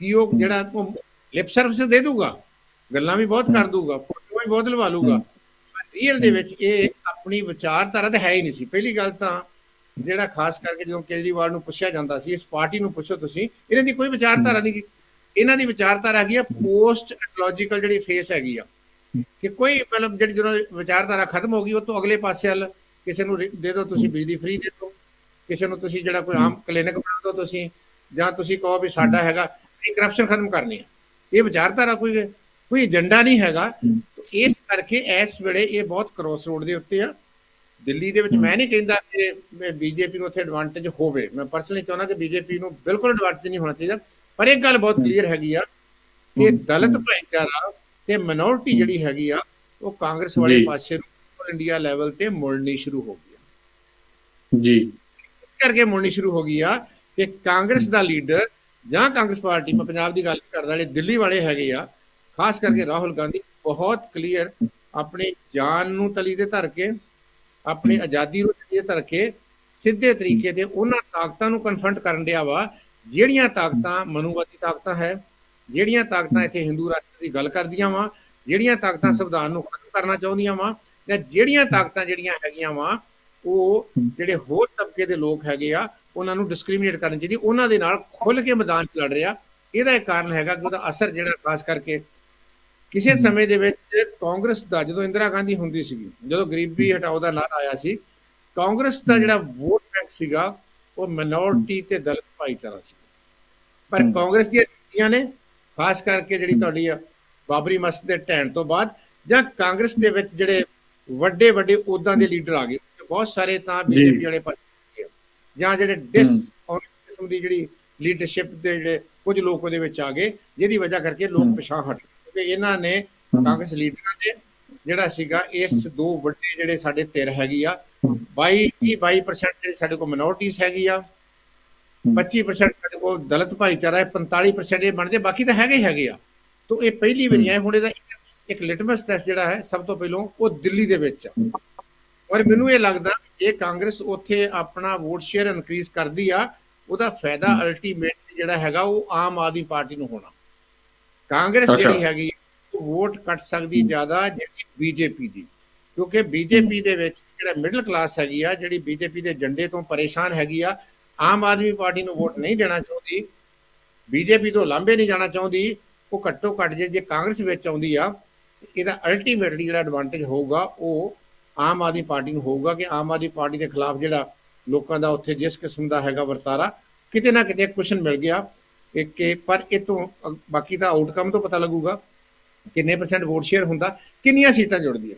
ਕਿ ਉਹ ਜਿਹੜਾ ਉਹ ਲਿਪ ਸਰਵਿਸ ਦੇ ਦੂਗਾ ਗੱਲਾਂ ਵੀ ਬਹੁਤ ਕਰ ਦੂਗਾ ਫੋਟੋ ਵੀ ਬਹੁਤ ਲਵਾ ਲੂਗਾ ਰੀਅਲ ਦੇ ਵਿੱਚ ਇਹ ਆਪਣੀ ਵਿਚਾਰਧਾਰਾ ਤਾਂ ਹੈ ਹੀ ਨਹੀਂ ਸੀ। ਪਹਿਲੀ ਗੱਲ ਤਾਂ ਜਿਹੜਾ ਖਾਸ ਕਰਕੇ ਜਦੋਂ ਕੇਜਰੀਵਾਲ ਨੂੰ ਪੁੱਛਿਆ ਜਾਂਦਾ ਸੀ, ਇਸ ਪਾਰਟੀ ਨੂੰ ਪੁੱਛੋ ਤੁਸੀਂ, ਇਹਨਾਂ ਦੀ ਕੋਈ ਵਿਚਾਰਧਾਰਾ ਨਹੀਂ ਇਹਨਾਂ ਦੀ ਵਿਚਾਰਧਾਰਾ ਹੈਗੀ ਆ ਪੋਸਟ ਐਕੋਲੋਜੀਕਲ ਜਿਹੜੀ ਫੇਸ ਹੈਗੀ ਆ। ਕਿ ਕੋਈ ਮਤਲਬ ਜਿਹੜੀ ਜਦੋਂ ਵਿਚਾਰਧਾਰਾ ਖਤਮ ਹੋ ਗਈ, ਉਹ ਤੋਂ ਅਗਲੇ ਪਾਸੇ ਵੱਲ ਕਿਸੇ ਨੂੰ ਦੇ ਦਿਓ ਤੁਸੀਂ ਬਿਜਲੀ ਫ੍ਰੀ ਦੇ ਦਿਓ ਕਿਸੇ ਨੂੰ ਤੁਸੀਂ ਜਿਹੜਾ ਕੋਈ ਆਮ ਕਲੀਨਿਕ ਬਣਾ ਦਿਓ ਤੁਸੀਂ, ਜਾਂ ਤੁਸੀਂ ਕਹੋ ਵੀ ਸਾਡਾ ਹੈਗਾ ਇਹ ਕਰਪਸ਼ਨ ਖਤਮ ਕਰਨੀ ਹੈ ਇਹ ਵਿਚਾਰਧਾਰਾ ਕੋਈ ਕੋਈ ਏਜੰਡਾ ਨਹੀਂ ਹੈਗਾ। ਇਸ ਕਰਕੇ ਇਸ ਵੇਲੇ ਇਹ ਬਹੁਤ ਕ੍ਰੋਸ ਰੋਡ ਦੇ ਉੱਤੇ ਆ। ਦਿੱਲੀ ਦੇ ਵਿੱਚ ਮੈਂ ਨਹੀਂ ਕਹਿੰਦਾ ਕਿ ਬੀਜੇਪੀ ਨੂੰ ਉੱਥੇ ਐਡਵਾਂਟੇਜ ਹੋਵੇ। ਮੈਂ ਪਰਸਨਲੀ ਚਾਹੁੰਦਾ ਕਿ ਬੀਜੇਪੀ ਨੂੰ ਬਿਲਕੁਲ ਐਡਵਾਂਟੇਜ ਨਹੀਂ ਹੋਣਾ ਚਾਹੀਦਾ। ਪਰ ਇੱਕ ਗੱਲ ਬਹੁਤ ਕਲੀਅਰ ਹੈਗੀ ਆ ਕਿ ਦਲਿਤ ਭਾਈਚਾਰਾ ਤੇ ਮਿਨੋਰਟੀ ਜਿਹੜੀ ਹੈਗੀ ਆ ਉਹ ਕਾਂਗਰਸ ਵਾਲੇ। ਪਾਸੇ ਨੂੰ ਇੰਡੀਆ ਲੈਵਲ ਤੇ ਮੁੜਨੀ ਸ਼ੁਰੂ ਹੋ ਗਈ ਆ। ਜੀ। ਇਸ ਕਰਕੇ ਮੁੜਨੀ ਸ਼ੁਰੂ ਹੋ ਗਈ ਆ ਕਿ ਕਾਂਗਰਸ ਦਾ ਲੀਡਰ ਜਾਂ ਕਾਂਗਰਸ ਪਾਰਟੀ ਮੈਂ ਪੰਜਾਬ ਦੀ ਗੱਲ ਕਰਦਾ ਜਿਹੜੇ ਦਿੱਲੀ ਵਾਲੇ ਹੈਗੇ ਆ ਖਾਸ ਕਰਕੇ ਰਾਹੁਲ ਗਾਂਧੀ ਬਹੁਤ ਕਲੀਅਰ ਆਪਣੀ ਜਾਨ ਨੂੰ ਤਲੀ ਤੇ ਧਰ ਕੇ ਆਪਣੀ ਆਜ਼ਾਦੀ ਨੂੰ ਤਲੀ ਤੇ ਧਰ ਕੇ ਸਿੱਧੇ ਤਰੀਕੇ ਤੇ ਉਹਨਾਂ ਤਾਕਤਾਂ ਨੂੰ ਕਨਫਰੰਟ ਕਰਨ ਡਿਆ ਵਾ ਜਿਹੜੀਆਂ ਤਾਕਤਾਂ ਮਨੂਵਾਦੀ ਤਾਕਤਾਂ ਹੈ ਜਿਹੜੀਆਂ ਤਾਕਤਾਂ ਇੱਥੇ ਹਿੰਦੂ ਰਾਸ਼ਟਰ ਦੀ ਗੱਲ ਕਰਦੀਆਂ ਵਾ ਜਿਹੜੀਆਂ ਤਾਕਤਾਂ ਸੰਵਿਧਾਨ ਨੂੰ ਖਤਮ ਕਰਨਾ ਚਾਹੁੰਦੀਆਂ ਵਾ ਜਾਂ ਜਿਹੜੀਆਂ ਤਾਕਤਾਂ ਜਿਹੜੀਆਂ ਹੈਗੀਆਂ ਵਾ ਉਹ ਜਿਹੜੇ ਹੋਰ ਤਬਕੇ ਦੇ ਲੋਕ ਹੈਗੇ ਆ ਉਹਨਾਂ ਨੂੰ ਡਿਸਕ੍ਰਿਮੀਨੇਟ ਕਰਨੀ ਚਾਹੀਦੀ ਉਹਨਾਂ ਦੇ ਨਾਲ ਖੁੱਲ ਕੇ ਮੈਦਾਨ 'ਚ ਲੜ ਰਿਹਾ। ਇਹਦਾ ਇੱਕ ਕਾਰਨ ਹੈਗਾ ਕਿ ਉਹਦਾ ਅਸਰ ਜਿਹੜਾ ਖਾਸ ਕਰਕੇ ਕਿਸੇ ਸਮੇਂ ਦੇ ਵਿੱਚ ਕਾਂਗਰਸ ਦਾ ਜਦੋਂ ਇੰਦਰਾ ਗਾਂਧੀ ਹੁੰਦੀ ਸੀਗੀ ਜਦੋਂ ਗਰੀਬੀ ਹਟਾਓ ਦਾ ਨਾਰਾ ਆਇਆ ਸੀ ਕਾਂਗਰਸ ਦਾ ਜਿਹੜਾ ਵੋਟ ਬੈਂਕ ਸੀਗਾ ਉਹ ਮਿਨੋਰਟੀ ਤੇ ਦਲਿਤ ਭਾਈਚਾਰਾ ਸੀ। ਪਰ ਕਾਂਗਰਸ ਦੀਆਂ ਨੀਤੀਆਂ ਨੇ ਖਾਸ ਕਰਕੇ ਜਿਹੜੀ ਤੁਹਾਡੀ ਆ ਬਾਬਰੀ ਮਸਜਿਦ ਦੇ ਢਹਿਣ ਤੋਂ ਬਾਅਦ ਜਾਂ ਕਾਂਗਰਸ ਦੇ ਵਿੱਚ ਜਿਹੜੇ ਵੱਡੇ ਵੱਡੇ ਅਹੁਦਿਆਂ ਦੇ ਲੀਡਰ ਆ ਗਏ ਬਹੁਤ ਸਾਰੇ ਤਾਂ ਬੀਜੇਪੀ ਵਾਲੇ ਪਾਸੇ ਜਾਂ ਜਿਹੜੇ ਡਿਸ ਇਸ ਕਿਸਮ ਦੀ ਜਿਹੜੀ ਲੀਡਰਸ਼ਿਪ ਦੇ ਜਿਹੜੇ ਕੁਝ ਲੋਕ ਉਹਦੇ ਵਿੱਚ ਆ ਗਏ ਜਿਹਦੀ ਵਜ੍ਹਾ ਕਰਕੇ ਲੋਕ ਪਿਛਾਂ ਹਟ ਕਿਉਂਕਿ ਇਹਨਾਂ ਨੇ ਕਾਂਗਰਸ ਲੀਡਰਾਂ ਦੇ ਜਿਹੜਾ ਸੀਗਾ ਇਸ ਦੋ ਵੱਡੇ ਜਿਹੜੇ ਸਾਡੇ ਧਿਰ ਹੈਗੀ ਆ 22 22% ਜਿਹੜੀ ਸਾਡੇ ਕੋਲ ਮਿਨੋਰਟੀਜ਼ ਹੈਗੀ ਆ 25% ਸਾਡੇ ਕੋਲ ਦਲਿਤ ਭਾਈਚਾਰਾ ਹੈ 45% ਇਹ ਬਣਦੇ ਬਾਕੀ ਤਾਂ ਹੈਗੇ ਹੀ ਹੈਗੇ ਆ। ਤੋਂ ਇਹ ਪਹਿਲੀ ਵਾਰੀ ਹੈ ਹੁਣ ਇਹਦਾ ਇੱਕ ਲਿਟਮਸ ਟੈਸਟ ਜਿਹੜਾ ਹੈ ਸਭ ਤੋਂ ਪਹਿਲਾਂ ਉਹ ਦਿੱਲੀ ਦੇ ਵਿੱਚ ਆ। ਔਰ ਮੈਨੂੰ ਇਹ ਲੱਗਦਾ ਜੇ ਕਾਂਗਰਸ ਉੱਥੇ ਆਪਣਾ ਵੋਟ ਸ਼ੇਅਰ ਇਨਕਰੀਜ਼ ਕਰਦੀ ਆ ਉਹਦਾ ਫਾਇਦਾ ਅਲਟੀਮੇਟ ਜਿਹੜਾ ਹੈਗਾ ਉਹ ਆਮ ਆਦਮੀ ਪਾਰਟੀ ਨੂੰ ਹੋਣਾ। ਕਾਂਗਰਸ। ਜਿਹੜੀ ਹੈਗੀ ਵੋਟ ਕੱਟ ਸਕਦੀ ਜ਼ਿਆਦਾ ਜਿਹੜੀ ਬੀਜੇਪੀ ਦੀ। ਕਿਉਂਕਿ ਬੀਜੇਪੀ ਦੇ ਵਿੱਚ ਜਿਹੜਾ ਮਿਡਲ ਕਲਾਸ ਹੈਗੀ ਆ ਜਿਹੜੀ ਬੀਜੇਪੀ ਦੇ ਝੰਡੇ ਤੋਂ ਪਰੇਸ਼ਾਨ ਹੈਗੀ ਆ ਆਮ ਆਦਮੀ ਪਾਰਟੀ ਨੂੰ ਵੋਟ ਨਹੀਂ ਦੇਣਾ ਚਾਹੁੰਦੀ ਬੀਜੇਪੀ ਤੋਂ ਲਾਂਬੇ ਨਹੀਂ ਜਾਣਾ ਚਾਹੁੰਦੀ ਉਹ ਘੱਟੋ ਘੱਟ ਜੇ ਜੇ ਕਾਂਗਰਸ ਵਿੱਚ ਆਉਂਦੀ ਆ ਇਹਦਾ ਅਲਟੀਮੇਟਲੀ ਜਿਹੜਾ ਐਡਵਾਂਟੇਜ ਹੋਊਗਾ ਉਹ ਆਮ ਆਦਮੀ ਪਾਰਟੀ ਨੂੰ ਹੋਊਗਾ ਕਿ ਆਮ ਆਦਮੀ ਪਾਰਟੀ ਦੇ ਖਿਲਾਫ ਜਿਹੜਾ ਲੋਕਾਂ ਦਾ ਉੱਥੇ ਜਿਸ ਕਿਸਮ ਦਾ ਹੈਗਾ ਵਰਤਾਰਾ ਕਿਤੇ ਨਾ ਕਿਤੇ ਕੁਸ਼ਨ ਮਿਲ ਗਿਆ। ਕਿ ਪਰ ਇਹ ਤੋਂ ਬਾਕੀ ਦਾ ਆਊਟਕਮ ਤੋਂ ਪਤਾ ਲੱਗੂਗਾ ਕਿੰਨੇ ਪਰਸੈਂਟ ਵੋਟ ਸ਼ੇਅਰ ਹੁੰਦਾ, ਕਿੰਨੀਆਂ ਸੀਟਾਂ ਜੁੜਦੀਆਂ।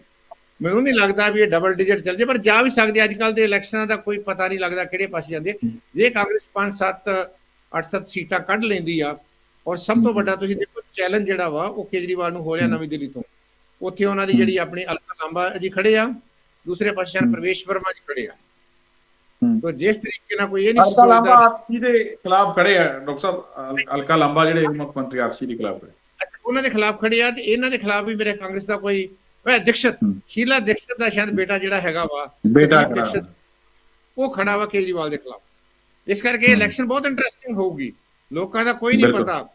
ਮੈਨੂੰ ਨਹੀਂ ਲੱਗਦਾ ਵੀ ਇਹ ਡਬਲ ਡਿਜਿਟ ਚੱਲ ਜੇ, ਪਰ ਜਾ ਵੀ ਸਕਦੇ ਅੱਜ ਕੱਲ ਦੇ ਇਲੈਕਸ਼ਨਾਂ ਦਾ ਕੋਈ ਪਤਾ ਨਹੀਂ ਲੱਗਦਾ ਕਿਹੜੇ ਪਾਸੇ ਜਾਂਦੇ ਜੇ ਕਾਂਗਰਸ 5-7 8-7 ਸੀਟਾਂ ਕੱਢ ਲੈਂਦੀ ਆ, ਔਰ ਸਭ ਤੋਂ ਵੱਡਾ ਤੁਸੀਂ ਦੇਖੋ ਚੈਲੰਜ ਜਿਹੜਾ ਵਾ, ਉਹ ਕੇਜਰੀਵਾਲ ਨੂੰ ਹੋ ਰਿਹਾ ਨਵੀਂ ਦਿੱਲੀ ਤੋਂ। ਉੱਥੇ ਉਹਨਾਂ ਦੀ ਜਿਹੜੀ ਆਪਣੀ ਅਲਕਾ ਲਾਂਬਾ ਜੀ ਖੜੇ ਆ, ਦੂਸਰੇ ਪਾਸੇ ਪ੍ਰਵੇਸ਼ ਵਰਮਾ ਜੀ ਖੜੇ ਆ। ਤੋ ਜਿਸ ਤਰੀਕੇ ਨਾਲ ਕੋਈ ਇਹ ਨਹੀਂ ਅਲਕਾ ਲਾਂਬਾ ਆਰਸੀ ਦੇ ਖਿਲਾਫ ਖੜੇ ਆ ਡਾਕਟਰ ਸਾਹਿਬ ਅਲ- ਅਲਕਾ ਲਾਂਬਾ ਜਿਹੜੇ ਮੁੱਖ ਮੰਤਰੀ ਆਰਸੀ ਦੇ ਖਿਲਾਫ ਖੜੇ ਉਹਨਾਂ ਦੇ ਖਿਲਾਫ ਖੜੇ ਆ ਤੇ ਇਹਨਾਂ ਦੇ ਖਿਲਾਫ ਵੀ ਮੇਰੇ ਕਾਂਗਰਸ ਦਾ ਕੋਈ ਵੇ ਦੀਕਸ਼ਤ। ਸ਼ੀਲਾ ਦੀਕਸ਼ਤ ਦਾ ਸ਼ਾਇਦ ਬੇਟਾ ਜਿਹੜਾ ਹੈਗਾ ਵਾ ਬੇਟਾ ਦੀਕਸ਼ਤ, ਉਹ ਖੜਾ ਵਾ ਕੇਜਰੀਵਾਲ ਦੇ ਖਿਲਾਫ। ਇਸ ਕਰਕੇ। ਇਲੈਕਸ਼ਨ ਬਹੁਤ ਇੰਟਰਸਟਿੰਗ ਹੋਊਗੀ। ਲੋਕਾਂ ਦਾ ਕੋਈ ਨਹੀਂ। ਪਤਾ।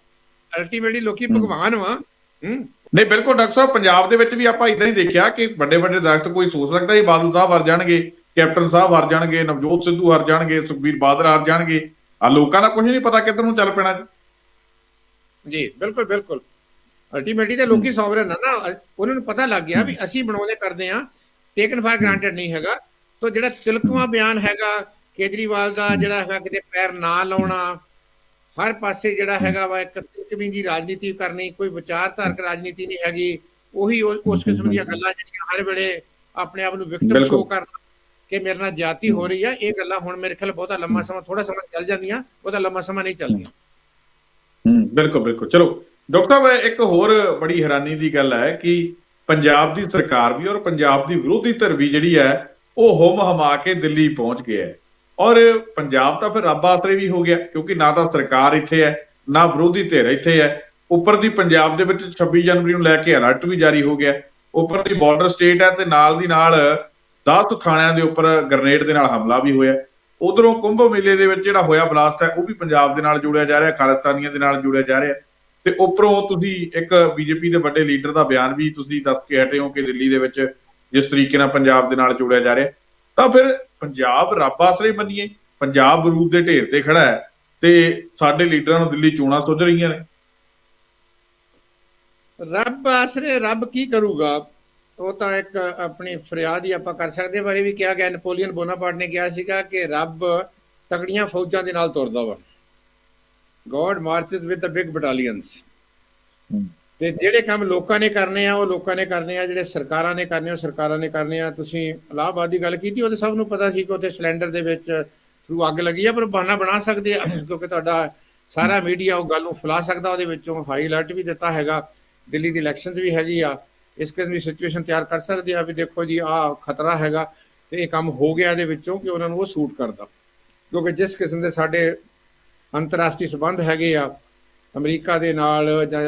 ਅਲਟੀਮੇਟਲੀ ਲੋਕੀ। ਭਗਵਾਨ ਵਾ। ਹੂੰ। ਨਹੀਂ ਬਿਲਕੁਲ ਡਾਕਟਰ ਸਾਹਿਬ ਪੰਜਾਬ ਦੇ ਵਿੱਚ ਵੀ ਆਪਾਂ ਇਦਾਂ ਹੀ ਦੇਖਿਆ ਕਿ ਵੱਡੇ ਵੱਡੇ ਦਰਖਤ ਕੋਈ ਸੋਚ ਸਕਦਾ ਸੀ ਬਾਦਲ ਸਾਹਿਬ ਹਰ ਜਾਣਗੇ। ਕੈਪਟਨ ਸਾਹਿਬ ਹਰ ਜਾਣਗੇ ਨਵਜੋਤ ਸਿੱਧੂ ਹਰ ਜਾਣਗੇ ਸੁਖਬੀਰ ਬਾਦਲ ਹਰ ਜਾਣਗੇ ਆ ਲੋਕਾਂ ਦਾ ਕੁਝ ਨਹੀਂ ਪਤਾ ਕਿੱਧਰ ਨੂੰ ਚੱਲ ਪੈਣਾ ਜੀ। ਜੀ ਬਿਲਕੁਲ ਬਿਲਕੁਲ ਅਲਟੀਮੇਟਲੀ ਤੇ ਲੋਕੀ ਸੋਵਰਨ ਆ ਨਾ ਉਹਨਾਂ ਨੂੰ ਪਤਾ ਲੱਗ ਗਿਆ ਵੀ ਅਸੀਂ ਬਣਾਉਂਦੇ ਕਰਦੇ ਆ ਟੇਕਨ ਫਾਰ ਗ੍ਰਾਂਟਡ ਨਹੀਂ ਹੈਗਾ ਤੋਂ ਜਿਹੜਾ ਤਿਲਕਵਾ ਬਿਆਨ ਹੈਗਾ ਕੇਜਰੀਵਾਲ ਦਾ ਜਿਹੜਾ ਹੈਗਾ ਕਿਤੇ ਪੈਰ ਨਾ ਲਾਉਣਾ ਹਰ ਪਾਸੇ ਜਿਹੜਾ ਹੈਗਾ ਵਾ ਇੱਕ ਤਿਲਕਵੀਂ ਜੀ ਰਾਜਨੀਤੀ ਕਰਨੀ ਕੋਈ ਵਿਚਾਰਧਾਰਕ ਰਾਜਨੀਤੀ ਨਹੀਂ ਹੈਗੀ ਉਹੀ ਉਸ ਕਿਸਮ ਦੀਆਂ ਗੱਲਾਂ ਜਿਹੜੀਆਂ ਹਰ ਵੇਲੇ ਆਪਣੇ ਆਪ ਨੂੰ ਵਿਕਟਮ। ਸ਼ੋ ਕਰਨਾ ਕਿ ਮੇਰੇ ਨਾਲ ਜਾਤੀ ਹੋ ਰਹੀ ਆ ਇਹ ਗੱਲਾਂ ਹੁਣ ਮੇਰੇ ਖਿਆਲ ਬਹੁਤਾ ਲੰਮਾ ਸਮਾਂ ਥੋੜਾ ਸਮਾਂ ਚੱਲ ਜਾਂਦੀਆਂ ਬਹੁਤਾ ਲੰਮਾ ਸਮਾਂ ਨਹੀਂ ਚੱਲਦੀਆਂ। ਹੂੰ ਬਿਲਕੁਲ ਬਿਲਕੁਲ। ਚਲੋ ਡਾਕਟਰ ਸਾਹਿਬ ਇੱਕ ਹੋਰ ਬੜੀ ਹੈਰਾਨੀ ਦੀ ਗੱਲ ਹੈ ਕਿ ਪੰਜਾਬ ਦੀ ਸਰਕਾਰ ਵੀ ਔਰ ਪੰਜਾਬ ਦੀ ਵਿਰੋਧੀ ਧਿਰ ਵੀ ਜਿਹੜੀ ਹੈ ਉਹ ਹੁਮ ਹਮਾ ਕੇ ਦਿੱਲੀ ਪਹੁੰਚ ਗਿਆ ਹੈ। ਔਰ ਪੰਜਾਬ ਤਾਂ ਫਿਰ ਰੱਬ ਆਸਰੇ ਵੀ ਹੋ ਗਿਆ ਕਿਉਂਕਿ ਨਾ ਤਾਂ ਸਰਕਾਰ ਇੱਥੇ ਹੈ ਨਾ ਵਿਰੋਧੀ ਧਿਰ ਇੱਥੇ ਹੈ। ਉੱਪਰ ਦੀ ਪੰਜਾਬ ਦੇ ਵਿੱਚ 26 ਜਨਵਰੀ ਨੂੰ ਲੈ ਕੇ ਅਲਰਟ ਵੀ ਜਾਰੀ ਹੋ ਗਿਆ। ਉੱਪਰ ਦੀ ਬਾਰਡਰ ਸਟੇਟ ਹੈ ਤੇ ਨਾਲ ਦੀ ਨਾਲ 10 ਥਾਣਿਆਂ ਦੇ ਉੱਪਰ ਗ੍ਰਨੇਡ ਦੇ ਨਾਲ ਹਮਲਾ ਵੀ ਹੋਇਆ। ਉਧਰੋਂ ਕੁੰਭ ਮੇਲੇ ਦੇ ਵਿੱਚ ਜਿਹੜਾ ਹੋਇਆ ਬਲਾਸਟ ਹੈ, ਉਹ ਵੀ ਪੰਜਾਬ ਦੇ ਨਾਲ ਜੋੜਿਆ ਜਾ ਰਿਹਾ, ਖਾਲਿਸਤਾਨੀਆਂ ਦੇ ਨਾਲ ਜੋੜਿਆ ਜਾ ਰਿਹਾ। ਤੇ ਉੱਪਰੋਂ ਤੁਸੀਂ ਇੱਕ ਬੀਜੇਪੀ ਦੇ ਵੱਡੇ ਲੀਡਰ ਦਾ ਬਿਆਨ ਵੀ ਤੁਸੀਂ ਦੱਸ ਕੇ ਹਟੇ ਹੋ ਕਿ ਦਿੱਲੀ ਦੇ ਵਿੱਚ ਜਿਸ ਤਰੀਕੇ ਨਾਲ ਪੰਜਾਬ ਦੇ ਨਾਲ ਜੋੜਿਆ ਜਾ ਰਿਹਾ। ਤਾਂ ਫਿਰ ਪੰਜਾਬ ਰੱਬ ਆਸਰੇ ਮੰਨੀਏ ਪੰਜਾਬ ਬਰੂਦ ਦੇ ਢੇਰ ਤੇ ਖੜਾ ਹੈ ਤੇ ਸਾਡੇ ਲੀਡਰਾਂ ਨੂੰ ਦਿੱਲੀ ਚੋਣਾਂ ਸੁੱਝ ਰਹੀਆਂ ਨੇ। ਰੱਬ ਆਸਰੇ ਰੱਬ ਕੀ ਕਰੂਗਾ? ਉਹ ਤਾਂ ਇੱਕ ਆਪਣੀ ਫਰਿਆਦ ਹੀ ਆਪਾਂ ਕਰ ਸਕਦੇ। ਬਾਰੇ ਵੀ ਕਿਹਾ ਗਿਆ ਨੈਪੋਲੀਅਨ ਬੋਨਾਪਾਰਟ ਨੇ ਕਿਹਾ ਸੀਗਾ ਕਿ ਰੱਬ ਤਗੜੀਆਂ ਫੌਜਾਂ ਦੇ ਨਾਲ ਤੁਰਦਾ ਵਾ God marches with the big battalions. ਤੇ ਜਿਹੜੇ ਕੰਮ ਲੋਕਾਂ ਨੇ ਕਰਨੇ ਆ ਉਹ ਲੋਕਾਂ ਨੇ ਕਰਨੇ ਆ ਜਿਹੜੇ ਸਰਕਾਰਾਂ ਨੇ ਕਰਨੇ ਆ ਉਹ ਸਰਕਾਰਾਂ ਨੇ ਕਰਨੇ ਆ ਤੁਸੀਂ ਇਲਾਹਾਬਾਦ ਦੀ ਗੱਲ ਕੀਤੀ ਉਹ ਤਾਂ ਸਭ ਨੂੰ ਪਤਾ ਸੀ ਕਿ ਉੱਥੇ ਸਿਲੰਡਰ ਦੇ ਵਿੱਚ ਥਰੂ ਅੱਗ ਲੱਗੀ ਆ ਪਰ ਬਹਾਨਾ ਬਣਾ ਸਕਦੇ ਆ ਕਿਉਂਕਿ ਤੁਹਾਡਾ ਸਾਰਾ ਮੀਡੀਆ ਉਹ ਗੱਲ ਨੂੰ ਫੈਲਾ ਸਕਦਾ ਉਹਦੇ ਵਿੱਚੋਂ ਹਾਈ ਅਲਰਟ ਵੀ ਦਿੱਤਾ ਹੈਗਾ ਦਿੱਲੀ ਦੀ ਇਲੈਕਸ਼ਨਸ ਵੀ ਹੈਗੀ ਆ ਇਸ ਕਿਸਮ ਦੀ ਸਿਚੁਏਸ਼ਨ ਤਿਆਰ ਕਰ ਸਕਦੇ ਆ ਵੀ ਦੇਖੋ ਜੀ ਆ ਖਤਰਾ ਹੈਗਾ ਤੇ ਇਹ ਕੰਮ ਹੋ ਗਿਆ ਇਹਦੇ ਵਿੱਚੋਂ ਕਿ ਉਹਨਾਂ ਨੂੰ ਉਹ ਸੂਟ ਕਰਦਾ। ਕਿਉਂਕਿ ਜਿਸ ਕਿਸਮ ਦੇ ਸਾਡੇ ਅੰਤਰਰਾਸ਼ਟਰੀ ਸਬੰਧ ਹੈਗੇ ਆ, ਅਮਰੀਕਾ ਦੇ ਨਾਲ ਜਾਂ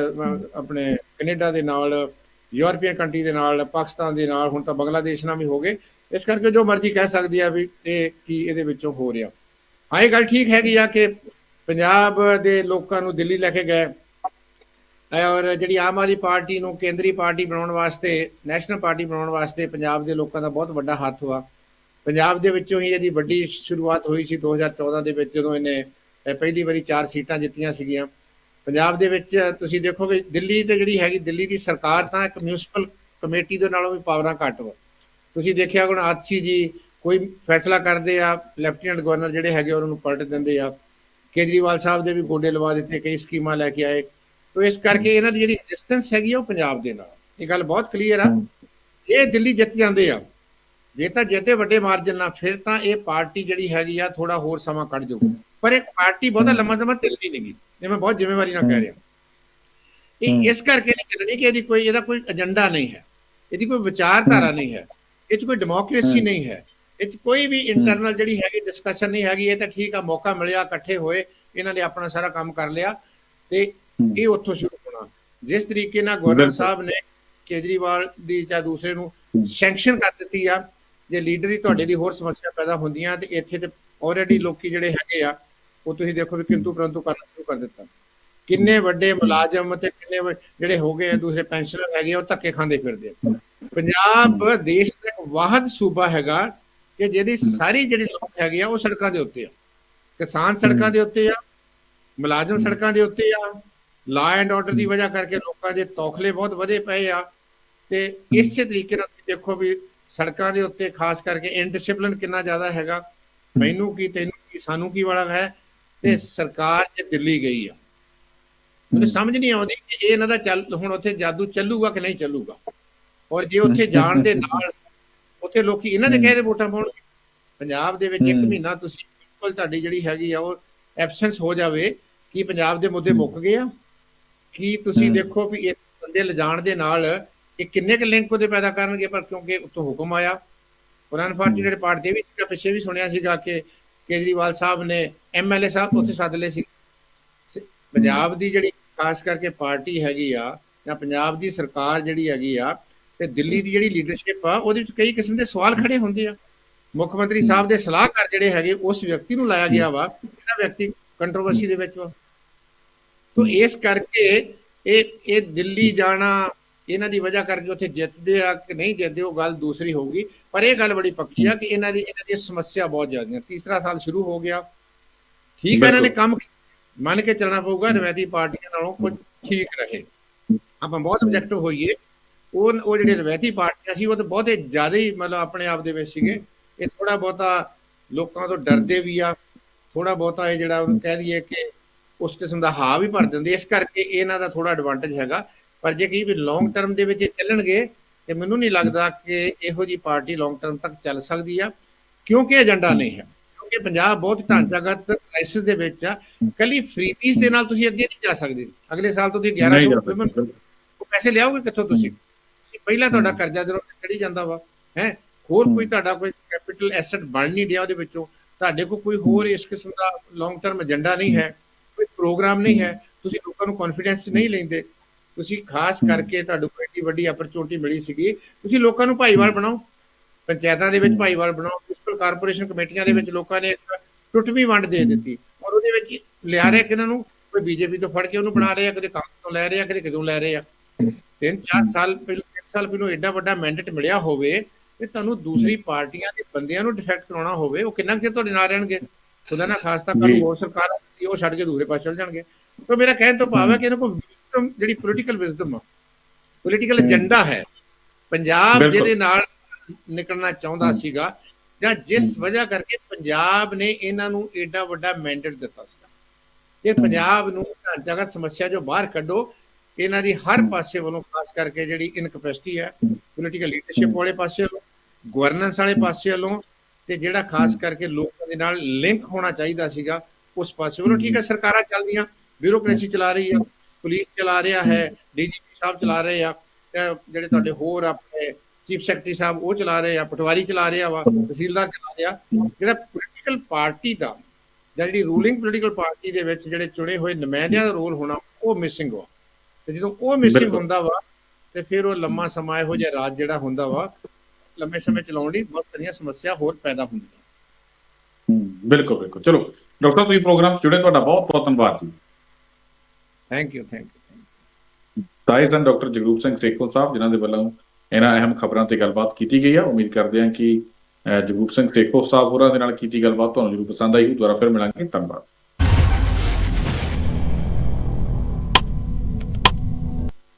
ਆਪਣੇ ਕੈਨੇਡਾ ਦੇ ਨਾਲ, ਯੂਰਪੀਅਨ ਕੰਟਰੀ ਦੇ ਨਾਲ, ਪਾਕਿਸਤਾਨ ਦੇ ਨਾਲ, ਹੁਣ ਤਾਂ ਬੰਗਲਾਦੇਸ਼ ਨਾਲ ਵੀ ਹੋ ਗਏ, ਇਸ ਕਰਕੇ ਜੋ ਮਰਜ਼ੀ ਕਹਿ ਸਕਦੀ ਆ ਵੀ ਇਹ ਕੀ ਇਹਦੇ ਵਿੱਚੋਂ ਹੋ ਰਿਹਾ। ਹਾਂ, ਇਹ ਗੱਲ ਠੀਕ ਹੈਗੀ ਆ ਕਿ ਪੰਜਾਬ ਦੇ ਲੋਕਾਂ ਨੂੰ ਦਿੱਲੀ ਲੈ ਕੇ ਗਏ ਔਰ ਜਿਹੜੀ ਆਮ ਆਦਮੀ ਪਾਰਟੀ ਨੂੰ ਕੇਂਦਰੀ ਪਾਰਟੀ ਬਣਾਉਣ ਵਾਸਤੇ, ਨੈਸ਼ਨਲ ਪਾਰਟੀ ਬਣਾਉਣ ਵਾਸਤੇ ਪੰਜਾਬ ਦੇ ਲੋਕਾਂ ਦਾ ਬਹੁਤ ਵੱਡਾ ਹੱਥ ਵਾ। ਪੰਜਾਬ ਦੇ ਵਿੱਚੋਂ ਹੀ ਇਹਦੀ ਵੱਡੀ ਸ਼ੁਰੂਆਤ ਹੋਈ ਸੀ 2014 ਦੇ ਵਿੱਚ, ਜਦੋਂ ਇਹਨੇ ਪਹਿਲੀ ਵਾਰੀ ਚਾਰ ਸੀਟਾਂ ਜਿੱਤੀਆਂ ਸੀਗੀਆਂ। ਪੰਜਾਬ ਦੇ ਵਿੱਚ ਤੁਸੀਂ ਦੇਖੋਗੇ, ਦਿੱਲੀ ਤੇ ਜਿਹੜੀ ਹੈਗੀ, ਦਿੱਲੀ ਦੀ ਸਰਕਾਰ ਤਾਂ ਇੱਕ ਮਿਊਨਿਸਪਲ ਕਮੇਟੀ ਦੇ ਨਾਲੋਂ ਵੀ ਪਾਵਰਾਂ ਘੱਟ ਵਾ। ਤੁਸੀਂ ਦੇਖਿਆ ਹੁਣ, ਆਤਸੀ ਜੀ ਕੋਈ ਫੈਸਲਾ ਕਰਦੇ ਆ, ਲੈਫਟੀਨੈਂਟ ਗਵਰਨਰ ਜਿਹੜੇ ਹੈਗੇ ਉਹਨਾਂ ਨੂੰ ਪਲਟ ਦਿੰਦੇ ਆ। ਕੇਜਰੀਵਾਲ ਸਾਹਿਬ ਦੇ ਵੀ ਗੋਡੇ ਲਵਾ ਦਿੱਤੇ, ਕਈ ਸਕੀਮਾਂ ਲੈ ਕੇ ਆਏ। ਤੋ ਇਸ ਕਰਕੇ ਇਹਨਾਂ ਦੀ ਜਿਹੜੀ ਐਗਜ਼ਿਸਟੈਂਸ ਹੈਗੀ ਆ ਉਹ ਪੰਜਾਬ ਦੇ ਨਾਲ। ਇਹ ਗੱਲ ਬਹੁਤ ਕਲੀਅਰ ਆ। ਇਹ ਦਿੱਲੀ ਜਿੱਤ ਜਾਂਦੇ ਆ ਜੇ ਤਾਂ ਜਿੱਤੇ ਵੱਡੇ ਮਾਰਜਨ ਨਾਲ ਫਿਰ ਤਾਂ ਇਹ ਪਾਰਟੀ ਜਿਹੜੀ ਹੈਗੀ ਆ ਥੋੜਾ ਹੋਰ ਸਮਾਂ ਕੱਢ ਜਾਊ। ਪਰ ਇਹ ਪਾਰਟੀ ਬਹੁਤਾ ਲੰਮਾ ਸਮਾਂ ਚੱਲਦੀ ਨਹੀਂਗੀ ਇਹ ਮੈਂ ਬਹੁਤ ਜ਼ਿੰਮੇਵਾਰੀ ਨਾਲ ਕਹਿ ਰਿਹਾ। ਇਹ ਇਸ ਕਰਕੇ ਨਹੀਂ ਚੱਲਣੀ ਕਿ ਇਹਦੀ ਕੋਈ ਇਹਦਾ ਕੋਈ ਏਜੰਡਾ ਨਹੀਂ ਹੈ। ਇਹਦੀ ਕੋਈ ਵਿਚਾਰਧਾਰਾ ਨਹੀਂ ਹੈ। ਇਹ 'ਚ ਕੋਈ ਡੈਮੋਕ੍ਰੇਸੀ। ਨਹੀਂ ਹੈ। ਇਹ 'ਚ ਕੋਈ ਵੀ ਇੰਟਰਨਲ ਜਿਹੜੀ ਹੈਗੀ ਡਿਸਕਸ਼ਨ ਨਹੀਂ ਹੈਗੀ। ਇਹ ਤਾਂ ਠੀਕ ਆ ਮੌਕਾ ਮਿਲਿਆ ਇਕੱਠੇ ਹੋਏ। ਇਹਨਾਂ ਨੇ ਆਪਣਾ ਸਾਰਾ ਕੰਮ ਕਰ ਲਿਆ। ਤੇ। ਇਹ ਉੱਥੋਂ ਸ਼ੁਰੂ ਹੋਣਾ। ਜਿਸ ਤਰੀਕੇ ਨਾਲ ਗਵਰਨਰ। ਸਾਹਿਬ ਨੇ ਕੇਜਰੀਵਾਲ ਦੀ ਜਾਂ ਦੂਸਰੇ ਨੂੰ। ਸੈਂਕਸ਼ਨ ਕਰ ਦਿੱਤੀ ਆ ਜੇ ਲੀਡਰ ਹੀ ਤੁਹਾਡੇ ਲਈ ਹੋਰ ਸਮੱਸਿਆ ਪੈਦਾ ਹੁੰਦੀਆਂ ਤੇ ਇੱਥੇ ਤੇ ਆਲਰੇਡੀ ਲੋਕੀ ਜਿਹੜੇ ਹੈਗੇ ਆ ਉਹ ਤੁਸੀਂ ਦੇਖੋ ਵੀ ਕਿੰਤੂ ਪਰੰਤੂ ਕਰਨਾ ਸ਼ੁਰੂ ਕਰ ਦਿੱਤਾ। ਕਿੰਨੇ ਵੱਡੇ ਮੁਲਾਜ਼ਮ ਤੇ ਕਿੰਨੇ ਜਿਹੜੇ ਹੋ ਗਏ ਆ ਦੂਸਰੇ ਪੈਨਸ਼ਨਰ ਹੈਗੇ ਉਹ ਧੱਕੇ ਖਾਂਦੇ ਫਿਰਦੇ ਆ। ਪੰਜਾਬ ਦੇਸ਼ ਦਾ ਇੱਕ ਵਾਹਦ ਸੂਬਾ ਹੈਗਾ ਕਿ ਜਿਹਦੀ ਸਾਰੀ ਜਿਹੜੀ ਲੋਕ ਹੈਗੇ ਆ ਉਹ ਸੜਕਾਂ ਦੇ ਉੱਤੇ ਆ। ਕਿਸਾਨ ਸੜਕਾਂ ਦੇ ਉੱਤੇ ਆ ਮੁਲਾਜ਼ਮ ਸੜਕਾਂ ਦੇ ਉੱਤੇ ਆ ਲਾ ਐਂਡ ਆਰਡਰ ਦੀ ਵਜ੍ਹਾ ਕਰਕੇ ਲੋਕਾਂ ਦੇ ਤੌਖਲੇ ਬਹੁਤ ਵਧੇ ਪਏ ਆ। ਤੇ ਇਸੇ ਤਰੀਕੇ ਨਾਲ ਦੇਖੋ ਵੀ ਸੜਕਾਂ ਦੇ ਉੱਤੇ ਖਾਸ ਕਰਕੇ ਇਨਡਿਸਪਲਿਨ ਕਿੰਨਾ ਜ਼ਿਆਦਾ ਹੈਗਾ। ਮੈਨੂੰ ਕੀ ਤੈਨੂੰ ਕੀ ਸਾਨੂੰ ਕੀ ਵਾਲਾ ਹੈ? ਤੇ ਸਰਕਾਰ ਜੇ ਦਿੱਲੀ ਗਈ ਆ ਮੈਨੂੰ ਸਮਝ ਨਹੀਂ ਆਉਂਦੀ ਕਿ ਇਹ ਇਹਨਾਂ ਦਾ ਚੱਲ ਹੁਣ ਉੱਥੇ ਜਾਦੂ ਚੱਲੂਗਾ ਕਿ ਨਹੀਂ ਚੱਲੂਗਾ? ਔਰ ਜੇ ਉੱਥੇ ਜਾਣ ਦੇ ਨਾਲ ਉੱਥੇ ਲੋਕੀ ਇਹਨਾਂ ਦੇ ਕਹੇ ਦੇ ਵੋਟਾਂ ਪਾਉਣਗੇ ਪੰਜਾਬ ਦੇ ਵਿੱਚ ਇੱਕ। ਮਹੀਨਾ ਤੁਸੀਂ ਬਿਲਕੁਲ ਤੁਹਾਡੀ ਜਿਹੜੀ ਹੈਗੀ ਆ ਉਹ ਐਬਸੈਂਸ ਹੋ ਜਾਵੇ ਕੀ ਪੰਜਾਬ ਦੇ ਮੁੱਦੇ ਮੁੱਕ ਗਏ ਆ? ਕੀ ਤੁਸੀਂ। ਦੇਖੋ ਵੀ ਇਹ ਬੰਦੇ ਲਿਜਾਣ ਦੇ ਨਾਲ ਇਹ ਕਿੰਨੇ ਕੁ ਲਿੰਕ ਉਹਦੇ ਪੈਦਾ ਕਰਨਗੇ ਪਰ ਕਿਉਂਕਿ ਉੱਤੋਂ ਹੁਕਮ ਆਇਆ। ਔਰ ਅਨਫੋਰਚੂਨੇਟ ਪਾਰਟ ਦੇ ਵੀ ਸੀਗਾ ਪਿੱਛੇ ਵੀ ਸੁਣਿਆ ਸੀਗਾ ਕਿ ਕੇਜਰੀਵਾਲ ਸਾਹਿਬ ਨੇ ਐਮਐਲਏ ਸਾਹਿਬ ਉੱਥੇ ਸੱਦ ਲਏ ਸੀ। ਸ- ਪੰਜਾਬ ਦੀ ਜਿਹੜੀ ਖਾਸ ਕਰਕੇ ਪਾਰਟੀ ਹੈਗੀ ਆ ਜਾਂ ਪੰਜਾਬ ਦੀ ਸਰਕਾਰ ਜਿਹੜੀ ਹੈਗੀ ਆ ਤੇ ਦਿੱਲੀ ਦੀ ਜਿਹੜੀ ਲੀਡਰਸ਼ਿਪ ਆ ਉਹਦੇ ਵਿੱਚ ਕਈ ਕਿਸਮ ਦੇ ਸਵਾਲ ਖੜੇ ਹੁੰਦੇ ਆ। ਮੁੱਖ ਮੰਤਰੀ ਸਾਹਿਬ ਦੇ ਸਲਾਹਕਾਰ ਜਿਹੜੇ ਹੈਗੇ ਉਸ ਵਿਅਕਤੀ ਨੂੰ ਲਾਇਆ ਗਿਆ ਵਾ। ਜਿਹੜਾ ਵਿਅਕਤੀ ਕੰਟਰੋਵਰਸੀ ਦੇ ਵਿੱਚ ਵਾ। ਤੋਂ ਇਸ ਕਰਕੇ ਇਹ ਇਹ ਦਿੱਲੀ ਜਾਣਾ ਇਹਨਾਂ ਦੀ ਵਜ੍ਹਾ ਕਰਕੇ ਉੱਥੇ ਜਿੱਤਦੇ ਆ ਕਿ ਨਹੀਂ ਜਿੱਤਦੇ ਉਹ ਗੱਲ ਦੂਸਰੀ ਹੋਊਗੀ। ਪਰ ਇਹ ਗੱਲ ਬੜੀ ਪੱਕੀ ਆ ਕਿ ਇਹਨਾਂ ਦੀ ਇਹਨਾਂ ਦੀ ਸਮੱਸਿਆ ਬਹੁਤ ਜ਼ਿਆਦੀਆਂ। ਤੀਸਰਾ ਸਾਲ ਸ਼ੁਰੂ ਹੋ ਗਿਆ। ਠੀਕ ਹੈ ਇਹਨਾਂ ਨੇ ਕੰਮ ਮੰਨ ਕੇ ਚੱਲਣਾ ਪਊਗਾ ਰਵਾਇਤੀ ਪਾਰਟੀਆਂ ਨਾਲੋਂ ਕੁਝ ਠੀਕ ਰਹੇ। ਆਪਾਂ ਬਹੁਤ ਆਬਜੈਕਟਿਵ ਹੋਈਏ। ਉਹ ਉਹ ਜਿਹੜੇ ਰਵਾਇਤੀ ਪਾਰਟੀਆਂ ਸੀ ਉਹ ਤਾਂ ਬਹੁਤੇ ਜ਼ਿਆਦਾ ਹੀ ਮਤਲਬ ਆਪਣੇ ਆਪ ਦੇ ਵਿੱਚ ਸੀਗੇ। ਇਹ ਥੋੜਾ ਬਹੁਤਾ ਲੋਕਾਂ ਤੋਂ ਡਰਦੇ ਵੀ ਆ। ਥੋੜਾ ਬਹੁਤਾ ਇਹ ਜਿਹੜਾ ਉਹਨੂੰ ਕਹਿ ਦਈਏ ਕਿ ਉਸ ਕਿਸਮ ਦਾ ਹਾ ਵੀ ਭਰ ਦਿੰਦੇ ਇਸ ਕਰਕੇ ਇਹਨਾਂ ਦਾ ਥੋੜਾ ਐਡਵਾਂਟੇਜ ਹੈਗਾ। ਪਰ ਜੇ ਕਹੀ ਵੀ ਲੌਂਗ ਟਰਮ ਦੇ ਵਿੱਚ ਇਹ ਚੱਲਣਗੇ ਤੇ ਮੈਨੂੰ ਨਹੀਂ ਲੱਗਦਾ ਕਿ ਇਹੋ ਜੀ ਪਾਰਟੀ ਲੌਂਗ ਟਰਮ ਤੱਕ ਚੱਲ ਸਕਦੀ ਆ। ਕਿਉਂਕਿ ਏਜੰਡਾ ਨਹੀਂ ਹੈ। ਕਿਉਂਕਿ ਪੰਜਾਬ ਬਹੁਤ ਢਾਂਚਾਗਤ ਕ੍ਰਾਈਸਿਸ ਦੇ ਵਿੱਚ ਆ। ਕੱਲੀ ਫ੍ਰੀਬੀਜ਼ ਦੇ ਨਾਲ ਤੁਸੀਂ ਅੱਗੇ ਨਹੀਂ ਜਾ ਸਕਦੇ। ਅਗਲੇ ਸਾਲ ਤੋਂ ਤੁਸੀਂ ਨਹੀਂ 1100 ਜਾ women ਸਕਦੇ। ਉਹ ਪੈਸੇ ਲਿਆਓਗੇ ਕਿੱਥੋਂ ਤੁਸੀਂ? ਪਹਿਲਾਂ ਤੁਹਾਡਾ ਕਰਜ਼ਾ ਦਿਨੋਂ ਚੜੀ ਜਾਂਦਾ ਵਾ। ਹੈ? ਹੋਰ ਕੋਈ ਤੁਹਾਡਾ ਕੋਈ ਕੈਪੀਟਲ ਐਸੈਟ ਬਣ ਨਹੀਂ ਰਿਹਾ ਉਹਦੇ ਵਿੱਚੋਂ। ਤੁਹਾਡੇ ਕੋਲ ਕੋਈ ਹੋਰ ਇਸ ਕਿਸਮ ਦਾ ਲੌਂਗ ਟਰਮ ਏਜੰਡਾ ਨਹੀਂ ਹੈ। ਕੋਈ ਪ੍ਰੋਗਰਾਮ ਨਹੀਂ ਹੈ। ਤੁਸੀਂ ਲੋਕਾਂ ਨੂੰ ਕੌਨਫੀਡੈਂਸ ਨਹੀਂ ਲੈਂਦੇ। ਤੁਸੀਂ ਖਾਸ ਕਰਕੇ ਤੁਹਾਨੂੰ ਏਡੀ ਵੱਡੀ ਅਪਰਚੂਨਿਟੀ ਮਿਲੀ ਸੀਗੀ ਤੁਸੀਂ ਲੋਕਾਂ ਨੂੰ ਭਾਈਵਾਲ ਬਣਾਓ। ਪੰਚਾਇਤਾਂ ਦੇ ਵਿੱਚ ਭਾਈਵਾਲ ਬਣਾਓ ਮਿਊਨਿਸਪਲ ਕਾਰਪੋਰੇਸ਼ਨ ਕਮੇਟੀਆਂ ਦੇ ਵਿੱਚ ਲੋਕਾਂ ਨੇ ਟੁੱਟਵੀਂ ਵੰਡ ਦੇ ਦਿੱਤੀ। ਔਰ ਉਹਦੇ ਵਿੱਚ ਲਿਆ ਰਿਹਾ ਕਿ ਇਹਨਾਂ ਨੂੰ? ਕੋਈ ਬੀਜੇਪੀ ਤੋਂ ਫੜ ਕੇ ਉਹਨੂੰ ਬਣਾ ਰਹੇ ਆ ਕਦੇ ਕਾਂਗਰਸ ਤੋਂ ਲੈ ਰਹੇ ਆ ਕਦੇ ਕਿਦੋਂ ਲੈ ਰਹੇ। ਆ ਤਿੰਨ ਚਾਰ ਸਾਲ ਪਹਿਲਾਂ ਤਿੰਨ ਸਾਲ ਪਹਿਲਾਂ ਐਡਾ ਵੱਡਾ ਮੈਂਡੇਟ ਮਿਲਿਆ ਹੋਵੇ ਤੇ ਤੁਹਾਨੂੰ ਦੂਸਰੀ ਪਾਰਟੀਆਂ ਦੇ ਬੰਦਿਆਂ ਨੂੰ ਡਿਫੈਕਟ ਕਰਾਉਣਾ ਹੋਵੇ ਉਹ ਕਿੰਨਾ ਕੁ ਚਿਰ ਤੁਹਾਡੇ ਨਾਲ ਰਹਿਣਗੇ? ਖੁਦਾ ਨਾ ਖਾਸਤਾ ਕੱਲ। ਹੋਰ ਸਰਕਾਰ ਆਉਂਦੀ, ਉਹ ਛੱਡ ਕੇ ਦੂਸਰੇ ਪਾਸੇ ਚਲ ਜਾਣਗੇ। ਤਾਂ ਮੇਰਾ ਕਹਿਣ ਤੋਂ ਭਾਵ ਹੈ ਕਿ ਇਹਨਾਂ ਕੋਲ ਵਿਜ਼ਡਮ ਜਿਹੜੀ ਪੋਲੀਟੀਕਲ ਵਿਜ਼ਡਮ ਆ ਪੋਲੀਟੀਕਲ ਏਜੰਡਾ ਹੈ ਪੰਜਾਬ। ਜਿਹਦੇ ਨਾਲ ਨਿਕਲਣਾ ਚਾਹੁੰਦਾ ਸੀਗਾ ਜਾਂ ਜਿਸ ਵਜ੍ਹਾ ਕਰਕੇ ਪੰਜਾਬ ਨੇ ਇਹਨਾਂ ਨੂੰ ਏਡਾ ਵੱਡਾ ਮੈਂਡੇਟ ਦਿੱਤਾ ਸੀਗਾ। ਇਹ ਪੰਜਾਬ ਨੂੰ ਢਾਂਚਾਗਤ ਸਮੱਸਿਆ ਜੋ ਬਾਹਰ ਕੱਢੋ ਇਹਨਾਂ ਦੀ ਹਰ ਪਾਸੇ ਵੱਲੋਂ ਖਾਸ ਕਰਕੇ ਜਿਹੜੀ ਇਨਕੈਪੈਸਿਟੀ ਹੈ ਪੋਲੀਟੀਕਲ ਲੀਡਰਸ਼ਿਪ ਵਾਲੇ ਪਾਸੇ ਵੱਲੋਂ ਗਵਰਨੈਂਸ ਵਾਲੇ ਪਾਸੇ ਵੱਲੋਂ ਤੇ ਜਿਹੜਾ ਖਾਸ ਕਰਕੇ ਲੋਕਾਂ ਦੇ ਨਾਲ ਲਿੰਕ ਹੋਣਾ ਚਾਹੀਦਾ ਸੀਗਾ ਉਸ ਪਾਸੇ। ਵੱਲੋਂ ਠੀਕ ਹੈ ਸਰਕਾਰਾਂ ਚੱਲਦੀਆਂ ਬਿਊਰੋਕ੍ਰੇਸੀ ਚਲਾ ਰਹੀ ਆ ਪੁਲਿਸ ਚਲਾ ਰਿਹਾ ਹੈ ਡੀਜੀਪੀ ਸਾਹਿਬ ਚਲਾ ਰਹੇ ਆ ਜਿਹੜੇ ਤੁਹਾਡੇ ਹੋਰ ਆਪਣੇ ਚੀਫ ਸੈਕਟਰੀ ਸਾਹਿਬ ਉਹ ਚਲਾ ਰਹੇ ਆ ਪਟਵਾਰੀ ਚਲਾ ਰਿਹਾ ਵਾ ਤਹਿਸੀਲਦਾਰ ਚਲਾ ਰਿਹਾ। ਜਿਹੜਾ ਪੋਲੀਟੀਕਲ ਪਾਰਟੀ ਦਾ ਜਿਹੜੀ ਰੂਲਿੰਗ ਪੋਲੀਟੀਕਲ ਪਾਰਟੀ ਦੇ ਵਿੱਚ ਜਿਹੜੇ ਚੁਣੇ ਹੋਏ ਨੁਮਾਇੰਦਿਆਂ ਦਾ ਰੋਲ ਹੋਣਾ ਉਹ ਮਿਸਿੰਗ ਵਾ। ਤੇ ਜਦੋਂ ਉਹ ਮਿਸਿੰਗ। ਹੁੰਦਾ ਵਾ ਤੇ ਫਿਰ ਉਹ ਲੰਮਾ ਸਮਾਂ ਇਹੋ ਜਿਹਾ ਰਾਜ ਜਿਹੜਾ ਹੁੰਦਾ ਵਾ ਲੰਮੇ ਸਮੇਂ ਚਲਾਉਣ ਲਈ ਬਹੁਤ ਸਾਰੀਆਂ ਸਮੱਸਿਆ ਹੋਰ ਪੈਦਾ ਹੁੰਦੀਆਂ। ਬਿਲਕੁਲ ਬਿਲਕੁਲ। ਚਲੋ ਡਾਕਟਰ ਤੁਸੀਂ ਪ੍ਰੋਗਰਾਮ ਜੁੜੇ ਤੁਹਾਡਾ ਬਹੁਤ ਬਹੁਤ ਧੰਨਵਾਦ ਜੀ। ਥੈਂਕ ਯੂ ਥੈਂਕ ਯੂ ਤਾਇਸ ਦਨ ਡਾਕਟਰ ਜਗਰੂਪ ਸਿੰਘ ਸੇਖੋਂ ਸਾਹਿਬ ਜਿਨ੍ਹਾਂ ਦੇ ਵੱਲੋਂ ਇਹਨਾਂ ਅਹਿਮ ਖਬਰਾਂ ਤੇ ਗੱਲਬਾਤ ਕੀਤੀ ਗਈ ਆ। ਉਮੀਦ ਕਰਦੇ ਹਾਂ ਕਿ ਜਗਰੂਪ ਸਿੰਘ ਸੇਖੋਂ ਸਾਹਿਬ ਹੋਰਾਂ ਦੇ ਨਾਲ ਕੀਤੀ ਗੱਲਬਾਤ ਤੁਹਾਨੂੰ ਜ਼ਰੂਰ ਪਸੰਦ ਆਈ ਹੋਊ ਦੁਬਾਰਾ ਫਿਰ ਮਿਲਾਂਗੇ। ਧੰਨਵਾਦ।